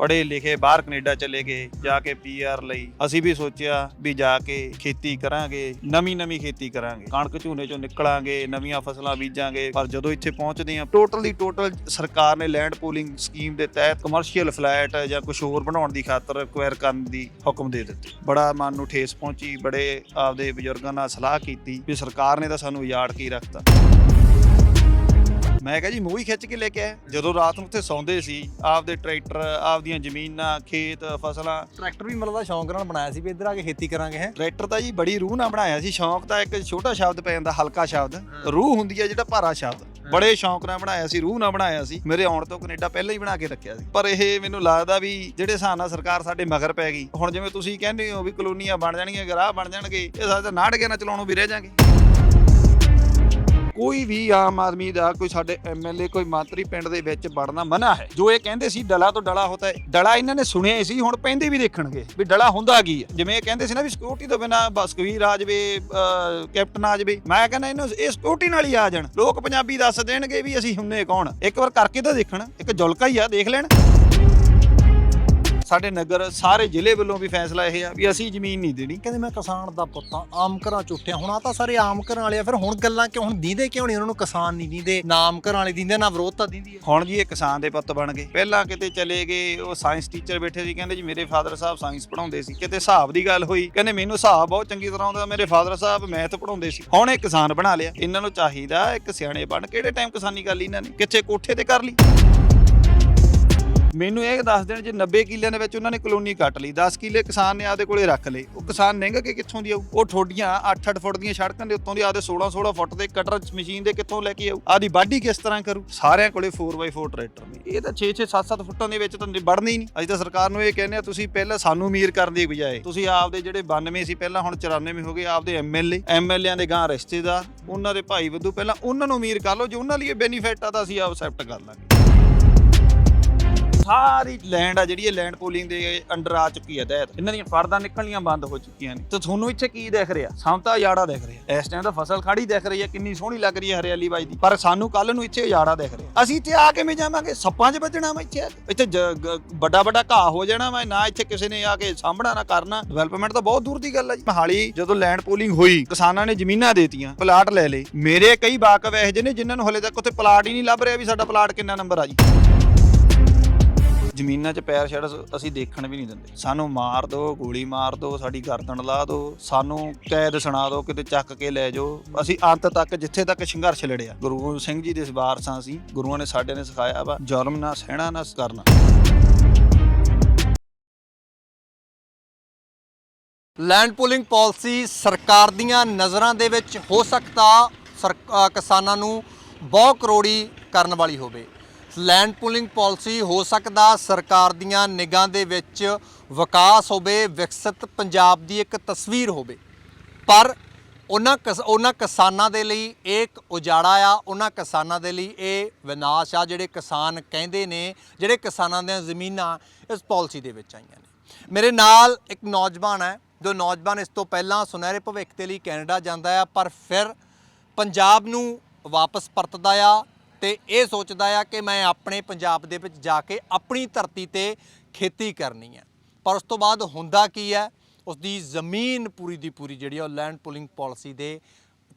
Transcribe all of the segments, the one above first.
ਪੜ੍ਹੇ ਲਿਖੇ ਬਾਹਰ ਕੈਨੇਡਾ ਚਲੇ ਗਏ, ਜਾ ਕੇ ਪੀਆਰ ਲਈ। ਅਸੀਂ ਵੀ ਸੋਚਿਆ ਵੀ ਜਾ ਕੇ ਖੇਤੀ ਕਰਾਂਗੇ, ਨਵੀਂ ਨਵੀਂ ਖੇਤੀ ਕਰਾਂਗੇ। ਕਣਕ ਝੂਨੇ ਚੋਂ ਨਿਕਲਾਂਗੇ, ਨਵੀਆਂ ਫਸਲਾਂ ਬੀਜਾਂਗੇ, ਪਰ ਜਦੋਂ ਇੱਥੇ ਪਹੁੰਚਦੇ ਆ ਟੋਟਲ ਦੀ ਟੋਟਲ ਸਰਕਾਰ ਨੇ ਲੈਂਡ ਪੂਲਿੰਗ ਸਕੀਮ ਦੇ ਤਹਿਤ ਕਮਰਸ਼ੀਅਲ ਫਲੈਟ ਜਾਂ ਕੁਝ ਹੋਰ ਬਣਾਉਣ ਦੀ ਖਾਤਰ ਐਕਵਾਇਰ ਕਰਨ ਦੀ ਹੁਕਮ ਦੇ ਦਿੱਤੇ। ਬੜਾ ਮਨ ਨੂੰ ਠੇਸ ਪਹੁੰਚੀ, ਬੜੇ ਆਪਦੇ ਬਜ਼ੁਰਗਾਂ ਨਾਲ ਸਲਾਹ ਕੀਤੀ ਵੀ ਸਰਕਾਰ ਨੇ ਤਾਂ ਸਾਨੂੰ ਉਜਾੜ ਕੀ ਰੱਖਤਾ। ਮੈਂ ਕਿਹਾ ਜੀ ਮੂੰਹ ਹੀ ਖਿੱਚ ਕੇ ਲੈ ਕੇ ਆਇਆ। ਜਦੋਂ ਰਾਤ ਨੂੰ ਉੱਥੇ ਸੌਂਦੇ ਸੀ ਆਪਦੇ ਟਰੈਕਟਰ ਆਪਦੀਆਂ ਜ਼ਮੀਨਾਂ ਖੇਤ ਫਸਲਾਂ। ਟਰੈਕਟਰ ਵੀ ਮਤਲਬ ਦਾ ਸ਼ੌਂਕ ਨਾਲ ਬਣਾਇਆ ਸੀ ਵੀ ਇੱਧਰ ਆ ਕੇ ਖੇਤੀ ਕਰਾਂਗੇ ਹੈ। ਟਰੈਕਟਰ ਤਾਂ ਜੀ ਬੜੀ ਰੂਹ ਨਾਲ ਬਣਾਇਆ ਸੀ। ਸ਼ੌਂਕ ਤਾਂ ਇੱਕ ਛੋਟਾ ਸ਼ਬਦ ਪੈ ਜਾਂਦਾ ਹਲਕਾ ਸ਼ਬਦ। ਰੂਹ ਹੁੰਦੀ ਹੈ ਜਿਹੜਾ ਭਾਰਾ ਸ਼ਬਦ। ਬੜੇ ਸ਼ੌਂਕ ਨਾਲ ਬਣਾਇਆ ਸੀ ਰੂਹ ਨਾਲ ਬਣਾਇਆ ਸੀ। ਮੇਰੇ ਆਉਣ ਤੋਂ ਕੈਨੇਡਾ ਪਹਿਲਾਂ ਹੀ ਬਣਾ ਕੇ ਰੱਖਿਆ ਸੀ। ਪਰ ਇਹ ਮੈਨੂੰ ਲੱਗਦਾ ਵੀ ਜਿਹੜੇ ਹਿਸਾਬ ਨਾਲ ਸਰਕਾਰ ਸਾਡੇ ਮਗਰ ਪੈ ਗਈ ਹੁਣ ਜਿਵੇਂ ਤੁਸੀਂ ਕਹਿੰਦੇ ਹੋ ਵੀ ਕਲੋਨੀਆਂ ਬਣ ਜਾਣਗੀਆਂ ਗਰਾਹ ਬਣ ਜਾਣਗੇ ਇਹ ਸਾਡੇ ਨਾੜ ਗਿਆ ਨਾ ਚਲਾਉਣੋਂ ਵੀ ਰਹਿ ਜਾਾਂਗੇ। ਕੋਈ ਵੀ ਆਮ ਆਦਮੀ ਦਾ ਕੋਈ ਸਾਡੇ ਐਮਐਲਏ ਕੋਈ ਮੰਤਰੀ ਪਿੰਡ ਦੇ ਵਿੱਚ ਵੜਨਾ ਮਨਾ ਹੈ। ਜੋ ਇਹ ਕਹਿੰਦੇ ਸੀ ਡਲਾ ਤੋਂ ਡਲਾ ਹੁੰਦਾ ਹੈ। ਡਲਾ ਇਹਨਾਂ ਨੇ ਸੁਣਿਆ ਹੀ ਸੀ ਹੁਣ ਪੈਂਦੇ ਵੀ ਦੇਖਣਗੇ ਵੀ ਡਲਾ ਹੁੰਦਾ ਕੀ ਹੈ। ਜਿਵੇਂ ਇਹ ਕਹਿੰਦੇ ਸੀ ਨਾ ਵੀ ਸਿਕਿਉਰਿਟੀ ਤੋਂ ਬਿਨਾ ਬਸ ਕਵੀਰ ਆ ਜਾਵੇ ਅਹ, ਕੈਪਟਨ ਆ ਜਾਵੇ। ਮੈਂ ਕਹਿੰਦਾ ਇਹਨੂੰ ਇਹ ਸਿਕਿਉਰਿਟੀ ਨਾਲ ਹੀ ਆ ਜਾਣ। ਲੋਕ ਪੰਜਾਬੀ ਦੱਸ ਦੇਣਗੇ ਵੀ ਅਸੀਂ ਹੁੰਨੇ ਕੌਣ। ਇੱਕ ਵਾਰ ਕਰਕੇ ਤਾਂ ਦੇਖਣ। ਇੱਕ ਜੁਲਕਾ ਹੀ ਆ ਦੇਖ ਲੈਣ। ਸਾਡੇ ਨਗਰ ਸਾਰੇ ਜ਼ਿਲ੍ਹੇ ਵੱਲੋਂ ਵੀ ਫੈਸਲਾ ਇਹ ਆ ਵੀ ਅਸੀਂ ਜ਼ਮੀਨ ਨਹੀਂ ਦੇਣੀ। ਕਹਿੰਦੇ ਮੈਂ ਕਿਸਾਨ ਦਾ ਪੁੱਤ ਆ ਆਮ ਘਰਾਂ ਚ ਉੱਠਿਆ। ਹੁਣ ਆ ਤਾਂ ਸਾਰੇ ਆਮ ਘਰਾਂ ਵਾਲੇ ਆ, ਫਿਰ ਹੁਣ ਗੱਲਾਂ ਕਿਉਂ, ਹੁਣ ਦੀਂਦੇ ਕਿਉਂ ਨਹੀਂ? ਉਹਨਾਂ ਨੂੰ ਕਿਸਾਨ ਨਹੀਂ ਦੀਂਦੇ ਨਾਮ ਘਰਾਂ ਵਾਲੇ ਦੀਂਦੇ, ਨਾ ਵਿਰੋਧਤਾ ਦੀਂਦੀ ਹੈ ਹੁਣ ਜੀ ਇਹ ਕਿਸਾਨ ਦੇ ਪੁੱਤ ਬਣ ਗਏ। ਪਹਿਲਾਂ ਕਿਤੇ ਚਲੇ ਗਏ, ਉਹ ਸਾਇੰਸ ਟੀਚਰ ਬੈਠੇ ਸੀ, ਕਹਿੰਦੇ ਜੀ ਮੇਰੇ ਫਾਦਰ ਸਾਹਿਬ ਸਾਇੰਸ ਪੜ੍ਹਾਉਂਦੇ ਸੀ। ਕਿਤੇ ਹਿਸਾਬ ਦੀ ਗੱਲ ਹੋਈ, ਕਹਿੰਦੇ ਮੈਨੂੰ ਹਿਸਾਬ ਬਹੁਤ ਚੰਗੀ ਤਰ੍ਹਾਂ ਆਉਂਦਾ, ਮੇਰੇ ਫਾਦਰ ਸਾਹਿਬ ਮੈਥ ਪੜ੍ਹਾਉਂਦੇ ਸੀ। ਹੁਣ ਇਹ ਕਿਸਾਨ ਬਣਾ ਲਿਆ। ਇਹਨਾਂ ਨੂੰ ਚਾਹੀਦਾ ਇੱਕ ਸਿਆਣੇ ਬਣ, ਕਿਹੜੇ ਟਾਈਮ ਕਿਸਾਨੀ ਕਰ ਲਈ ਇਹਨਾਂ ਨੇ? ਕਿੱਥੇ ਕੋਠੇ ਤੇ ਕਰ ਲਈ? ਮੈਨੂੰ ਇਹ ਦੱਸ ਦੇਣ ਜੇ 90 ਕਿੱਲਿਆਂ ਦੇ ਵਿੱਚ ਉਹਨਾਂ ਨੇ ਕਲੋਨੀ ਕੱਟ ਲਈ 10 ਕਿੱਲੇ ਕਿਸਾਨ ਨੇ ਆਪਦੇ ਕੋਲੇ ਰੱਖ ਲਏ। ਉਹ ਕਿਸਾਨ ਨਿੰਗ ਕੇ ਕਿੱਥੋਂ ਦੀ ਆਊ? ਉਹ ਠੋਡੀਆਂ 8-8 ਫੁੱਟ ਦੀਆਂ ਸੜਕਾਂ ਦੇ ਉੱਤੋਂ ਦੀ ਆਪਦੇ 16-16 ਫੁੱਟ ਦੇ ਕਟਰ ਮਸ਼ੀਨ ਦੇ ਕਿੱਥੋਂ ਲੈ ਕੇ ਆਊ? ਆਦੀ ਵਾਢੀ ਕਿਸ ਤਰ੍ਹਾਂ ਕਰੂ? ਸਾਰਿਆਂ ਕੋਲੇ 4x4 ਟਰੈਕਟਰ ਨੇ। ਇਹ ਤਾਂ 6-6 7-7 ਫੁੱਟਾਂ ਦੇ ਵਿੱਚ ਤਾਂ ਵੜਨੇ ਹੀ ਨਹੀਂ। ਅਸੀਂ ਤਾਂ ਸਰਕਾਰ ਨੂੰ ਇਹ ਕਹਿੰਦੇ ਆ ਤੁਸੀਂ ਪਹਿਲਾਂ ਸਾਨੂੰ ਅਮੀਰ ਕਰਨ ਦੀ ਬਜਾਏ, ਤੁਸੀਂ ਆਪਦੇ ਜਿਹੜੇ 92 ਸੀ, ਪਹਿਲਾਂ ਹੁਣ 94 ਹੋ ਗਏ, ਆਪਦੇ ਐਮਐਲਏ ਐਮਐਲਏਆਂ ਦੇ ਗਾਂ ਰਿਸ਼ਤੇਦਾਰ, ਉਹਨਾਂ ਦੇ ਭਾਈ ਵਧੂ ਪਹਿਲਾਂ ਉਹਨਾਂ ਨੂੰ ਅਮੀਰ ਕਰ ਲਓ, ਜੇ ਉਹਨਾਂ ਲਈ ਬੈਨੀਫਿਟ ਆ ਤਾਂ ਅਸੀਂ ਆਪ ਐਕਸੈਪਟ ਕਰ ਲਾਂਗੇ। ਸਾਰੀ ਲੈਂਡ ਆ ਜਿਹੜੀ ਇਹ ਲੈਂਡ ਪੂਲਿੰਗ ਦੇ ਅੰਡਰ ਆ ਚੁੱਕੀ ਹੈ ਤਹਿਤ। ਇਹਨਾਂ ਦੀਆਂ ਫਰਦਾਂ ਨਿਕਲਣੀਆਂ ਬੰਦ ਹੋ ਚੁੱਕੀਆਂ ਨੇ। ਤੇ ਤੁਹਾਨੂੰ ਇੱਥੇ ਕੀ ਦਿਖ ਰਿਹਾ? ਸਾਨੂੰ ਤਾਂ ਦਿਖ ਰਿਹਾ। ਇਸ ਟਾਈਮ ਤਾਂ ਫਸਲ ਖੜੀ ਦਿਖ ਰਹੀ ਹੈ ਕਿੰਨੀ ਸੋਹਣੀ ਲੱਗ ਰਹੀ ਹੈ ਹਰਿਆਲੀ ਬਾਈ ਦੀ। ਪਰ ਸਾਨੂੰ ਕੱਲ ਨੂੰ ਇੱਥੇ ਉਜਾੜਾ ਦਿਖ ਰਿਹਾ। ਅਸੀਂ ਇੱਥੇ ਆ ਕਿਵੇਂ ਜਾਵਾਂਗੇ? ਸੱਪਾਂ 'ਚ ਵੱਜਣਾ ਵਾ ਇੱਥੇ ਇੱਥੇ ਵੱਡਾ ਵੱਡਾ ਘਾਹ ਹੋ ਜਾਣਾ ਵਾ, ਨਾ ਇੱਥੇ ਕਿਸੇ ਨੇ ਆ ਕੇ ਸਾਂਭਣਾ, ਨਾ ਕਰਨਾ। ਡਿਵੈਲਪਮੈਂਟ ਤਾਂ ਬਹੁਤ ਦੂਰ ਦੀ ਗੱਲ ਹੈ ਜੀ। ਮਹਾਲੀ ਜਦੋਂ ਲੈਂਡ ਪੂਲਿੰਗ ਹੋਈ, ਕਿਸਾਨਾਂ ਨੇ ਜ਼ਮੀਨਾਂ ਦੇਤੀਆਂ ਪਲਾਟ ਲੈ ਲਏ। ਮੇਰੇ ਕਈ ਵਾਕਫ ਇਹੋ ਜਿਹੇ ਨੇ ਜਿਨ੍ਹਾਂ ਨੂੰ ਹਲੇ ਤੱਕ ਉੱਥੇ ਪਲਾਟ ਹੀ ਨਹੀਂ ਲੱਭ ਰਿਹਾ ਵੀ ਸਾਡਾ ਪਲਾਟ ਕਿੰਨਾ ਨੰਬਰ ਆ ਜੀ। ਜ਼ਮੀਨਾਂ 'ਚ ਪੈਰ ਛੱਡ ਅਸੀਂ ਦੇਖਣ ਵੀ ਨਹੀਂ ਦਿੰਦੇ। ਸਾਨੂੰ ਮਾਰ ਦਿਓ ਗੋਲੀ ਮਾਰ ਦਿਓ ਸਾਡੀ ਗਰਦਨ ਲਾ ਦਿਓ ਸਾਨੂੰ ਕੈਦ ਸੁਣਾ ਦਿਓ ਕਿਤੇ ਚੱਕ ਕੇ ਲੈ ਜਾਓ। ਅਸੀਂ ਅੰਤ ਤੱਕ, ਜਿੱਥੇ ਤੱਕ ਸੰਘਰਸ਼ ਲੜਿਆ। ਗੁਰੂ ਗੋਬਿੰਦ ਸਿੰਘ ਜੀ ਦੇ ਵਾਰਸਾਂ ਅਸੀਂ, ਗੁਰੂਆਂ ਨੇ ਸਾਡੇ ਨੇ ਸਿਖਾਇਆ ਵਾ, ਜ਼ੁਲਮ ਨਾ, ਸਹਿਣਾ ਨਾ, ਕਰਨਾ। ਲੈਂਡ ਪੂਲਿੰਗ ਪਾਲਿਸੀ ਸਰਕਾਰ ਦੀਆਂ ਨਜ਼ਰਾਂ ਦੇ ਵਿੱਚ ਹੋ ਸਕਦਾ ਸਰ- ਕਿਸਾਨਾਂ ਨੂੰ ਬਹੁ ਕਰੋੜੀ ਕਰਨ ਵਾਲੀ ਹੋਵੇ। ਲੈਂਡ ਪੂਲਿੰਗ ਪਾਲਿਸੀ ਹੋ ਸਕਦਾ ਸਰਕਾਰ ਦੀਆਂ ਨਿਗਾਹ ਦੇ ਵਿੱਚ ਵਿਕਾਸ ਹੋਵੇ, ਵਿਕਸਿਤ ਪੰਜਾਬ ਦੀ ਇੱਕ ਤਸਵੀਰ ਹੋਵੇ। ਪਰ ਉਹਨਾਂ ਕਿਸ- ਉਹਨਾਂ ਕਿਸਾਨਾਂ ਦੇ ਲਈ ਇਹ ਇੱਕ ਉਜਾੜਾ ਆ, ਉਹਨਾਂ ਕਿਸਾਨਾਂ ਦੇ ਲਈ ਇਹ ਵਿਨਾਸ਼ ਆ, ਜਿਹੜੇ ਕਿਸਾਨ ਕਹਿੰਦੇ ਨੇ, ਜਿਹੜੇ ਕਿਸਾਨਾਂ ਦੀਆਂ ਜ਼ਮੀਨਾਂ ਇਸ ਪਾਲਿਸੀ ਦੇ ਵਿੱਚ ਆਈਆਂ ਨੇ। ਮੇਰੇ ਨਾਲ ਇੱਕ ਨੌਜਵਾਨ ਹੈ, ਜੋ ਨੌਜਵਾਨ ਇਸ ਤੋਂ ਪਹਿਲਾਂ ਸੁਨਹਿਰੇ ਭਵਿੱਖ ਦੇ ਲਈ ਕੈਨੇਡਾ ਜਾਂਦਾ ਆ, ਪਰ ਫਿਰ ਪੰਜਾਬ ਨੂੰ ਵਾਪਸ ਪਰਤਦਾ ਆ ਤੇ ਇਹ ਸੋਚਦਾ ਆ ਕਿ ਮੈਂ ਆਪਣੇ ਪੰਜਾਬ ਦੇ ਵਿੱਚ ਜਾ ਕੇ ਆਪਣੀ ਧਰਤੀ ਤੇ ਖੇਤੀ ਕਰਨੀ ਹੈ ਪਰ ਉਸ ਤੋਂ ਬਾਅਦ ਹੁੰਦਾ ਕੀ ਹੈ ਉਸ ਦੀ ਜ਼ਮੀਨ ਪੂਰੀ ਦੀ ਪੂਰੀ ਜਿਹੜੀ ਆ, ਉਹ ਲੈਂਡ ਪੁਲਿੰਗ ਪਾਲਿਸੀ ਦੇ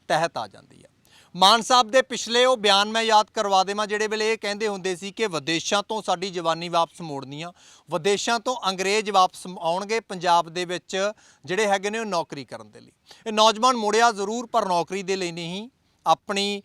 ਤਹਿਤ ਆ ਜਾਂਦੀ ਹੈ ਮਾਨ ਸਾਹਿਬ ਦੇ ਪਿਛਲੇ ਉਹ ਬਿਆਨ ਮੈਂ ਯਾਦ ਕਰਵਾ ਦੇਵਾਂ, ਜਿਹੜੇ ਵੇਲੇ ਇਹ ਕਹਿੰਦੇ ਹੁੰਦੇ ਸੀ ਕਿ ਵਿਦੇਸ਼ਾਂ ਤੋਂ ਸਾਡੀ ਜਵਾਨੀ ਵਾਪਸ ਮੋੜਨੀ ਆ। ਵਿਦੇਸ਼ਾਂ ਤੋਂ ਅੰਗਰੇਜ਼ ਵਾਪਸ ਆਉਣਗੇ ਪੰਜਾਬ ਦੇ ਵਿੱਚ, ਜਿਹੜੇ ਹੈਗੇ ਨੇ ਉਹ ਨੌਕਰੀ ਕਰਨ ਦੇ ਲਈ। ਇਹ ਨੌਜਵਾਨ ਮੁੜਿਆ ਜ਼ਰੂਰ, ਪਰ ਨੌਕਰੀ ਦੇ ਲਈ ਨਹੀਂ। ਆਪਣੀ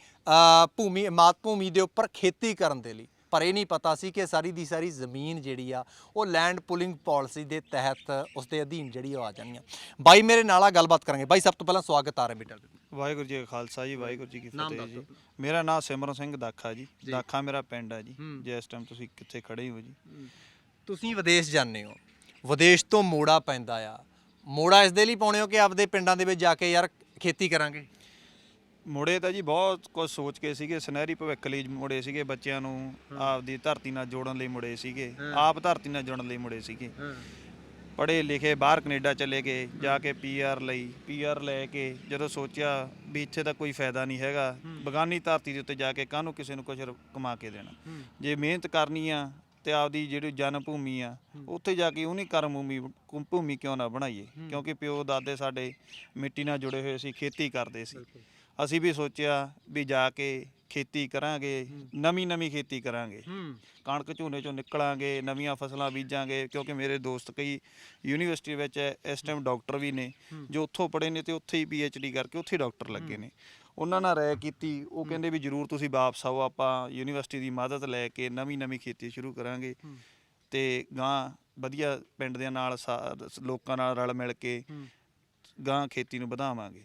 ਭੂਮੀ ਮਾਤ ਭੂਮੀ ਦੇ ਉੱਪਰ ਖੇਤੀ ਕਰਨ ਦੇ ਲਈ। ਪਰ ਇਹ ਨਹੀਂ ਪਤਾ ਸੀ ਕਿ ਸਾਰੀ ਦੀ ਸਾਰੀ ਜ਼ਮੀਨ ਜਿਹੜੀ ਆ ਉਹ ਲੈਂਡ ਪੁਲਿੰਗ ਪਾਲਿਸੀ ਦੇ ਤਹਿਤ ਉਸ ਦੇ ਅਧੀਨ ਜਿਹੜੀ ਉਹ ਆ ਜਾਣੀਆਂ। ਬਾਈ ਮੇਰੇ ਨਾਲ ਆ ਗੱਲਬਾਤ ਕਰਾਂਗੇ। ਬਾਈ ਸਭ ਤੋਂ ਪਹਿਲਾਂ ਸਵਾਗਤ ਆ ਰਿਹਾ ਬੇਟਾ ਵਾਹਿਗੁਰੂ ਜੀ ਕਾ ਖਾਲਸਾ ਜੀ ਵਾਹਿਗੁਰੂ ਜੀ ਕੀ ਫਤਿਹ ਜੀ। ਮੇਰਾ ਨਾਮ ਸਿਮਰਨ ਸਿੰਘ ਦਾਖਾ ਜੀ। ਦਾਖਾ ਮੇਰਾ ਪਿੰਡ ਹੈ ਜੀ। ਜੇ ਇਸ ਟਾਈਮ ਤੁਸੀਂ ਕਿੱਥੇ ਖੜੇ ਹੋ ਜੀ। ਤੁਸੀਂ ਵਿਦੇਸ਼ ਜਾਂਦੇ ਹੋ। ਵਿਦੇਸ਼ ਤੋਂ ਮੋੜਾ ਪੈਂਦਾ ਆ। ਮੋੜਾ ਇਸ ਦੇ ਲਈ ਪਾਉਣੇ ਹੋ ਕਿ ਆਪਦੇ ਪਿੰਡਾਂ ਦੇ ਵਿੱਚ ਜਾ ਕੇ ਯਾਰ ਖੇਤੀ ਕਰਾਂਗੇ? ਮੁੜੇ ਤਾਂ ਜੀ ਬਹੁਤ ਕੁਝ ਸੋਚ ਕੇ ਸੀਗੇ ਸੁਨਹਿਰੀ ਭਵਿੱਖ ਲਈ ਮੁੜੇ ਸੀਗੇ ਬੱਚਿਆਂ ਨੂੰ ਆਪਦੀ ਧਰਤੀ ਨਾਲ ਜੋੜਨ ਲਈ ਮੁੜੇ ਸੀਗੇ ਆਪ ਧਰਤੀ ਨਾਲ ਜੁੜਨ ਲਈ ਮੁੜੇ ਸੀਗੇ। ਪੜ੍ਹੇ ਲਿਖੇ ਬਾਹਰ ਕੈਨੇਡਾ ਚਲੇ ਗਏ ਜਾ ਕੇ ਪੀਆਰ ਲਈ ਪੀਆਰ ਲੈ ਕੇ ਜਦੋਂ ਸੋਚਿਆ ਵੀ ਇੱਥੇ ਤਾਂ ਕੋਈ ਫਾਇਦਾ ਨਹੀਂ ਹੈਗਾ ਬਗਾਨੀ ਧਰਤੀ ਦੇ ਉੱਤੇ ਜਾ ਕੇ ਕਾਹਨੂੰ ਕਿਸੇ ਨੂੰ ਕੁਝ ਕਮਾ ਕੇ ਦੇਣਾ। ਜੇ ਮਿਹਨਤ ਕਰਨੀ ਆ ਤੇ ਆਪਦੀ ਜਿਹੜੀ ਜਨਮ ਭੂਮੀ ਆ ਉੱਥੇ ਜਾ ਕੇ ਉਹਨੀ ਕਰਮ ਭੂਮੀ ਭੂਮੀ ਕਿਉਂ ਨਾ ਬਣਾਈਏ? ਕਿਉਂਕਿ ਪਿਓ ਦਾਦੇ ਸਾਡੇ ਮਿੱਟੀ ਨਾਲ ਜੁੜੇ ਹੋਏ ਸੀ ਖੇਤੀ ਕਰਦੇ ਸੀ। ਅਸੀਂ ਵੀ ਸੋਚਿਆ ਵੀ ਜਾ ਕੇ ਖੇਤੀ ਕਰਾਂਗੇ ਨਵੀਂ ਨਵੀਂ ਖੇਤੀ ਕਰਾਂਗੇ। ਕਣਕ ਝੋਨੇ ਚੋਂ ਨਿਕਲਾਂਗੇ ਨਵੀਆਂ ਫਸਲਾਂ ਬੀਜਾਂਗੇ ਕਿਉਂਕਿ ਮੇਰੇ ਦੋਸਤ ਕਈ ਯੂਨੀਵਰਸਿਟੀ ਵਿੱਚ ਇਸ ਟਾਈਮ ਡਾਕਟਰ ਵੀ ਨੇ ਜੋ ਉੱਥੋਂ ਪੜ੍ਹੇ ਨੇ ਤੇ ਉੱਥੇ ਹੀ ਡੀ ਕਰਕੇ ਉੱਥੇ ਡਾਕਟਰ ਲੱਗੇ ਨੇ। ਉਹਨਾਂ ਨਾਲ ਰਾਏ ਕੀਤੀ ਉਹ ਕਹਿੰਦੇ ਵੀ ਜਰੂਰ ਤੁਸੀਂ ਵਾਪਸ ਆਓ ਆਪਾਂ ਯੂਨੀਵਰਸਿਟੀ ਦੀ ਮਦਦ ਲੈ ਕੇ ਨਵੀਂ ਨਵੀਂ ਖੇਤੀ ਸ਼ੁਰੂ ਕਰਾਂਗੇ। ਤੇ ਗਾਂ ਵਧੀਆ ਪਿੰਡ ਦੇ ਨਾਲ ਲੋਕਾਂ ਨਾਲ ਰਲ ਮਿਲ ਕੇ ਗਾਂ ਖੇਤੀ ਨੂੰ ਵਧਾਵਾਂਗੇ।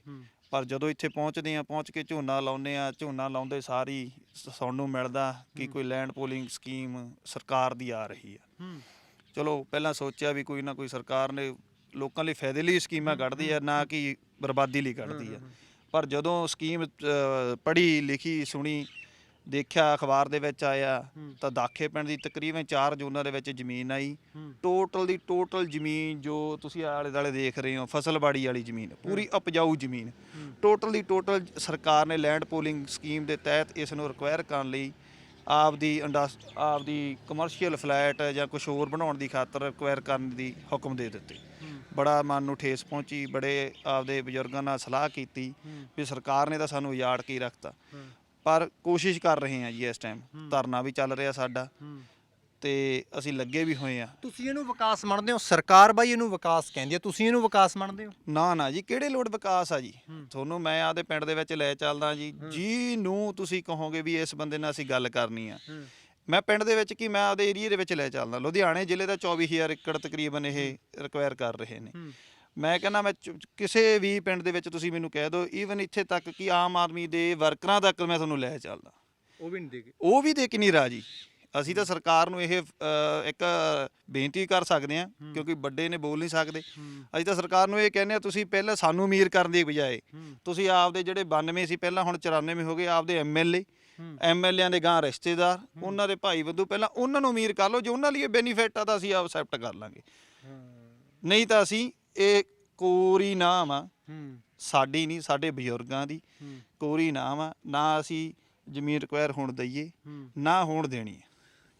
ਪਰ ਜਦੋਂ ਇੱਥੇ ਪਹੁੰਚਦੇ ਆ ਪਹੁੰਚ ਕੇ ਝੋਨਾ ਲਾਉਂਦੇ ਆ ਝੋਨਾ ਲਾਉਂਦੇ ਸਾਰੀ ਸ- ਸੁਣਨ ਨੂੰ ਮਿਲਦਾ ਕਿ ਕੋਈ ਲੈਂਡ ਪੋਲਿੰਗ ਸਕੀਮ ਸਰਕਾਰ ਦੀ ਆ ਰਹੀ ਆ ਚਲੋ ਪਹਿਲਾਂ ਸੋਚਿਆ ਵੀ ਕੋਈ ਨਾ ਕੋਈ ਸਰਕਾਰ ਨੇ ਲੋਕਾਂ ਲਈ ਫਾਇਦੇ ਲਈ ਸਕੀਮਾਂ ਕੱਢਦੀ ਆ ਨਾ ਕਿ ਬਰਬਾਦੀ ਲਈ ਕੱਢਦੀ ਆ ਪਰ ਜਦੋਂ ਸਕੀਮ ਪੜ੍ਹੀ ਲਿਖੀ ਸੁਣੀ ਦੇਖਿਆ ਅਖਬਾਰ ਦੇ ਵਿੱਚ ਆਇਆ ਤਾਂ ਦਾਖੇ ਪਿੰਡ ਦੀ ਤਕਰੀਬਨ 4 ਜ਼ੋਨਾਂ ਦੇ ਵਿੱਚ ਜ਼ਮੀਨ ਆਈ। ਟੋਟਲ ਦੀ ਟੋਟਲ ਜ਼ਮੀਨ ਜੋ ਤੁਸੀਂ ਆਲੇ ਦਾਲੇ ਦੇਖ ਰਹੇ ਹੋ ਫਸਲਬਾੜੀ ਵਾਲੀ ਜ਼ਮੀਨ ਪੂਰੀ ਉਪਜਾਊ ਜ਼ਮੀਨ। ਟੋਟਲ ਦੀ ਟੋਟਲ ਸਰਕਾਰ ਨੇ ਲੈਂਡ ਪੋਲਿੰਗ ਸਕੀਮ ਦੇ ਤਹਿਤ ਇਸ ਨੂੰ ਰਿਕਵਾਇਰ ਕਰਨ ਲਈ ਆਪਦੀ ਇੰਡਸ ਆਪਦੀ ਕਮਰਸ਼ੀਅਲ ਫਲੈਟ ਜਾਂ ਕੁਝ ਹੋਰ ਬਣਾਉਣ ਦੀ ਖਾਤਰ ਰਿਕਵਾਇਰ ਕਰਨ ਦੀ ਹੁਕਮ ਦੇ ਦਿੱਤੇ। ਬੜਾ ਮਨ ਨੂੰ ਠੇਸ ਪਹੁੰਚੀ ਬੜੇ ਆਪਦੇ ਬਜ਼ੁਰਗਾਂ ਨਾਲ ਸਲਾਹ ਕੀਤੀ ਵੀ ਸਰਕਾਰ ਨੇ ਤਾਂ ਸਾਨੂੰ ਉਜਾੜ ਕੇ ਰੱਖਤਾ। ਪਰ ਕੋਸ਼ਿਸ਼ ਕਰ ਰਹੇ ਹਾਂ ਜੀ ਇਸ ਟਾਈਮ ਧਰਨਾ ਵੀ ਚੱਲ ਰਿਹਾ ਸਾਡਾ। ਤੇ ਅਸੀਂ ਲੱਗੇ ਵੀ ਹੋਏ ਆ ਤੁਸੀਂ ਇਹਨੂੰ ਵਿਕਾਸ ਮੰਨਦੇ ਹੋ? ਸਰਕਾਰ ਬਾਈ ਇਹਨੂੰ ਵਿਕਾਸ ਕਹਿੰਦੀ ਹੈ। ਤੁਸੀਂ ਇਹਨੂੰ ਵਿਕਾਸ ਮੰਨਦੇ ਹੋ? ਨਾ ਨਾ ਜੀ ਕਿਹੜੇ ਲੋੜ ਵਿਕਾਸ ਆ ਜੀ? ਤੁਹਾਨੂੰ ਮੈਂ ਆਪਦੇ ਪਿੰਡ ਦੇ ਵਿੱਚ ਲੈ ਚੱਲਦਾ ਜੀ। ਜੀ ਨੂੰ ਤੁਸੀਂ ਕਹੋਗੇ ਵੀ ਇਸ ਬੰਦੇ ਨਾਲ ਅਸੀਂ ਗੱਲ ਕਰਨੀ ਆ। ਮੈਂ ਪਿੰਡ ਦੇ ਵਿੱਚ ਕੀ ਮੈਂ ਆਪਦੇ ਏਰੀਆ ਦੇ ਵਿੱਚ ਲੈ ਚੱਲਦਾ। ਲੁਧਿਆਣੇ ਜ਼ਿਲ੍ਹੇ ਦਾ 24000 ਏਕੜ ਤਕਰੀਬਨ ਇਹ ਰਿਕਵਾਇਰ ਕਰ ਰਹੇ ਨੇ। ਮੈਂ ਕਹਿੰਦਾ ਮੈਂ ਚ- ਕਿਸੇ ਵੀ ਪਿੰਡ ਦੇ ਵਿੱਚ ਤੁਸੀਂ ਮੈਨੂੰ ਕਹਿ ਦਿਓ ਈਵਨ ਇੱਥੇ ਤੱਕ ਕਿ ਆਮ ਆਦਮੀ ਦੇ ਵਰਕਰਾਂ ਤੱਕ ਮੈਂ ਤੁਹਾਨੂੰ ਲੈ ਚੱਲਦਾ। ਉਹ ਵੀ ਨਹੀਂ ਦੇਗੇ ਉਹ ਵੀ ਦੇ ਕੇ ਨਹੀਂ ਰਾਜੀ। ਅਸੀਂ ਤਾਂ ਸਰਕਾਰ ਨੂੰ ਇਹ ਅ, ਇੱਕ ਬੇਨਤੀ ਕਰ ਸਕਦੇ ਹਾਂ ਕਿਉਂਕਿ ਵੱਡੇ ਨੇ ਬੋਲ ਨਹੀਂ ਸਕਦੇ। ਅਸੀਂ ਤਾਂ ਸਰਕਾਰ ਨੂੰ ਇਹ ਕਹਿੰਦੇ ਆ ਤੁਸੀਂ ਪਹਿਲਾਂ ਸਾਨੂੰ ਅਮੀਰ ਕਰਨ ਦੀ ਬਜਾਏ ਤੁਸੀਂ ਆਪਦੇ ਜਿਹੜੇ 92 ਸੀ ਪਹਿਲਾਂ ਹੁਣ 94 ਹੋ ਗਏ ਆਪਦੇ ਐਮਐਲਏ ਐਮਐਲਏਆਂ ਦੇ ਗਾਂ ਰਿਸ਼ਤੇਦਾਰ ਉਹਨਾਂ ਦੇ ਭਾਈ ਬੰਧੂ ਪਹਿਲਾਂ ਉਹਨਾਂ ਨੂੰ ਅਮੀਰ ਕਰ ਲਓ ਜੇ ਉਹਨਾਂ ਲਈ ਬੈਨੀਫਿਟ ਆ ਤਾਂ ਅਸੀਂ ਆਪ ਐਕਸੈਪਟ ਕਰ ਲਾਂਗੇ। ਨਹੀਂ ਤਾਂ ਅਸੀਂ ਇਹ ਕੋਰੀ ਨਾਮ ਆ। ਹੂੰ। ਸਾਡੀ ਨਹੀਂ ਸਾਡੇ ਬਜ਼ੁਰਗਾਂ ਦੀ ਕੋਰੀ ਨਾਮ ਆ। ਨਾ ਅਸੀਂ ਜ਼ਮੀਨ ਰਿਕਵਾਇਰ ਹੋਣ ਦਈਏ ਨਾ ਹੋਣ ਦੇਣੀ ਹੈ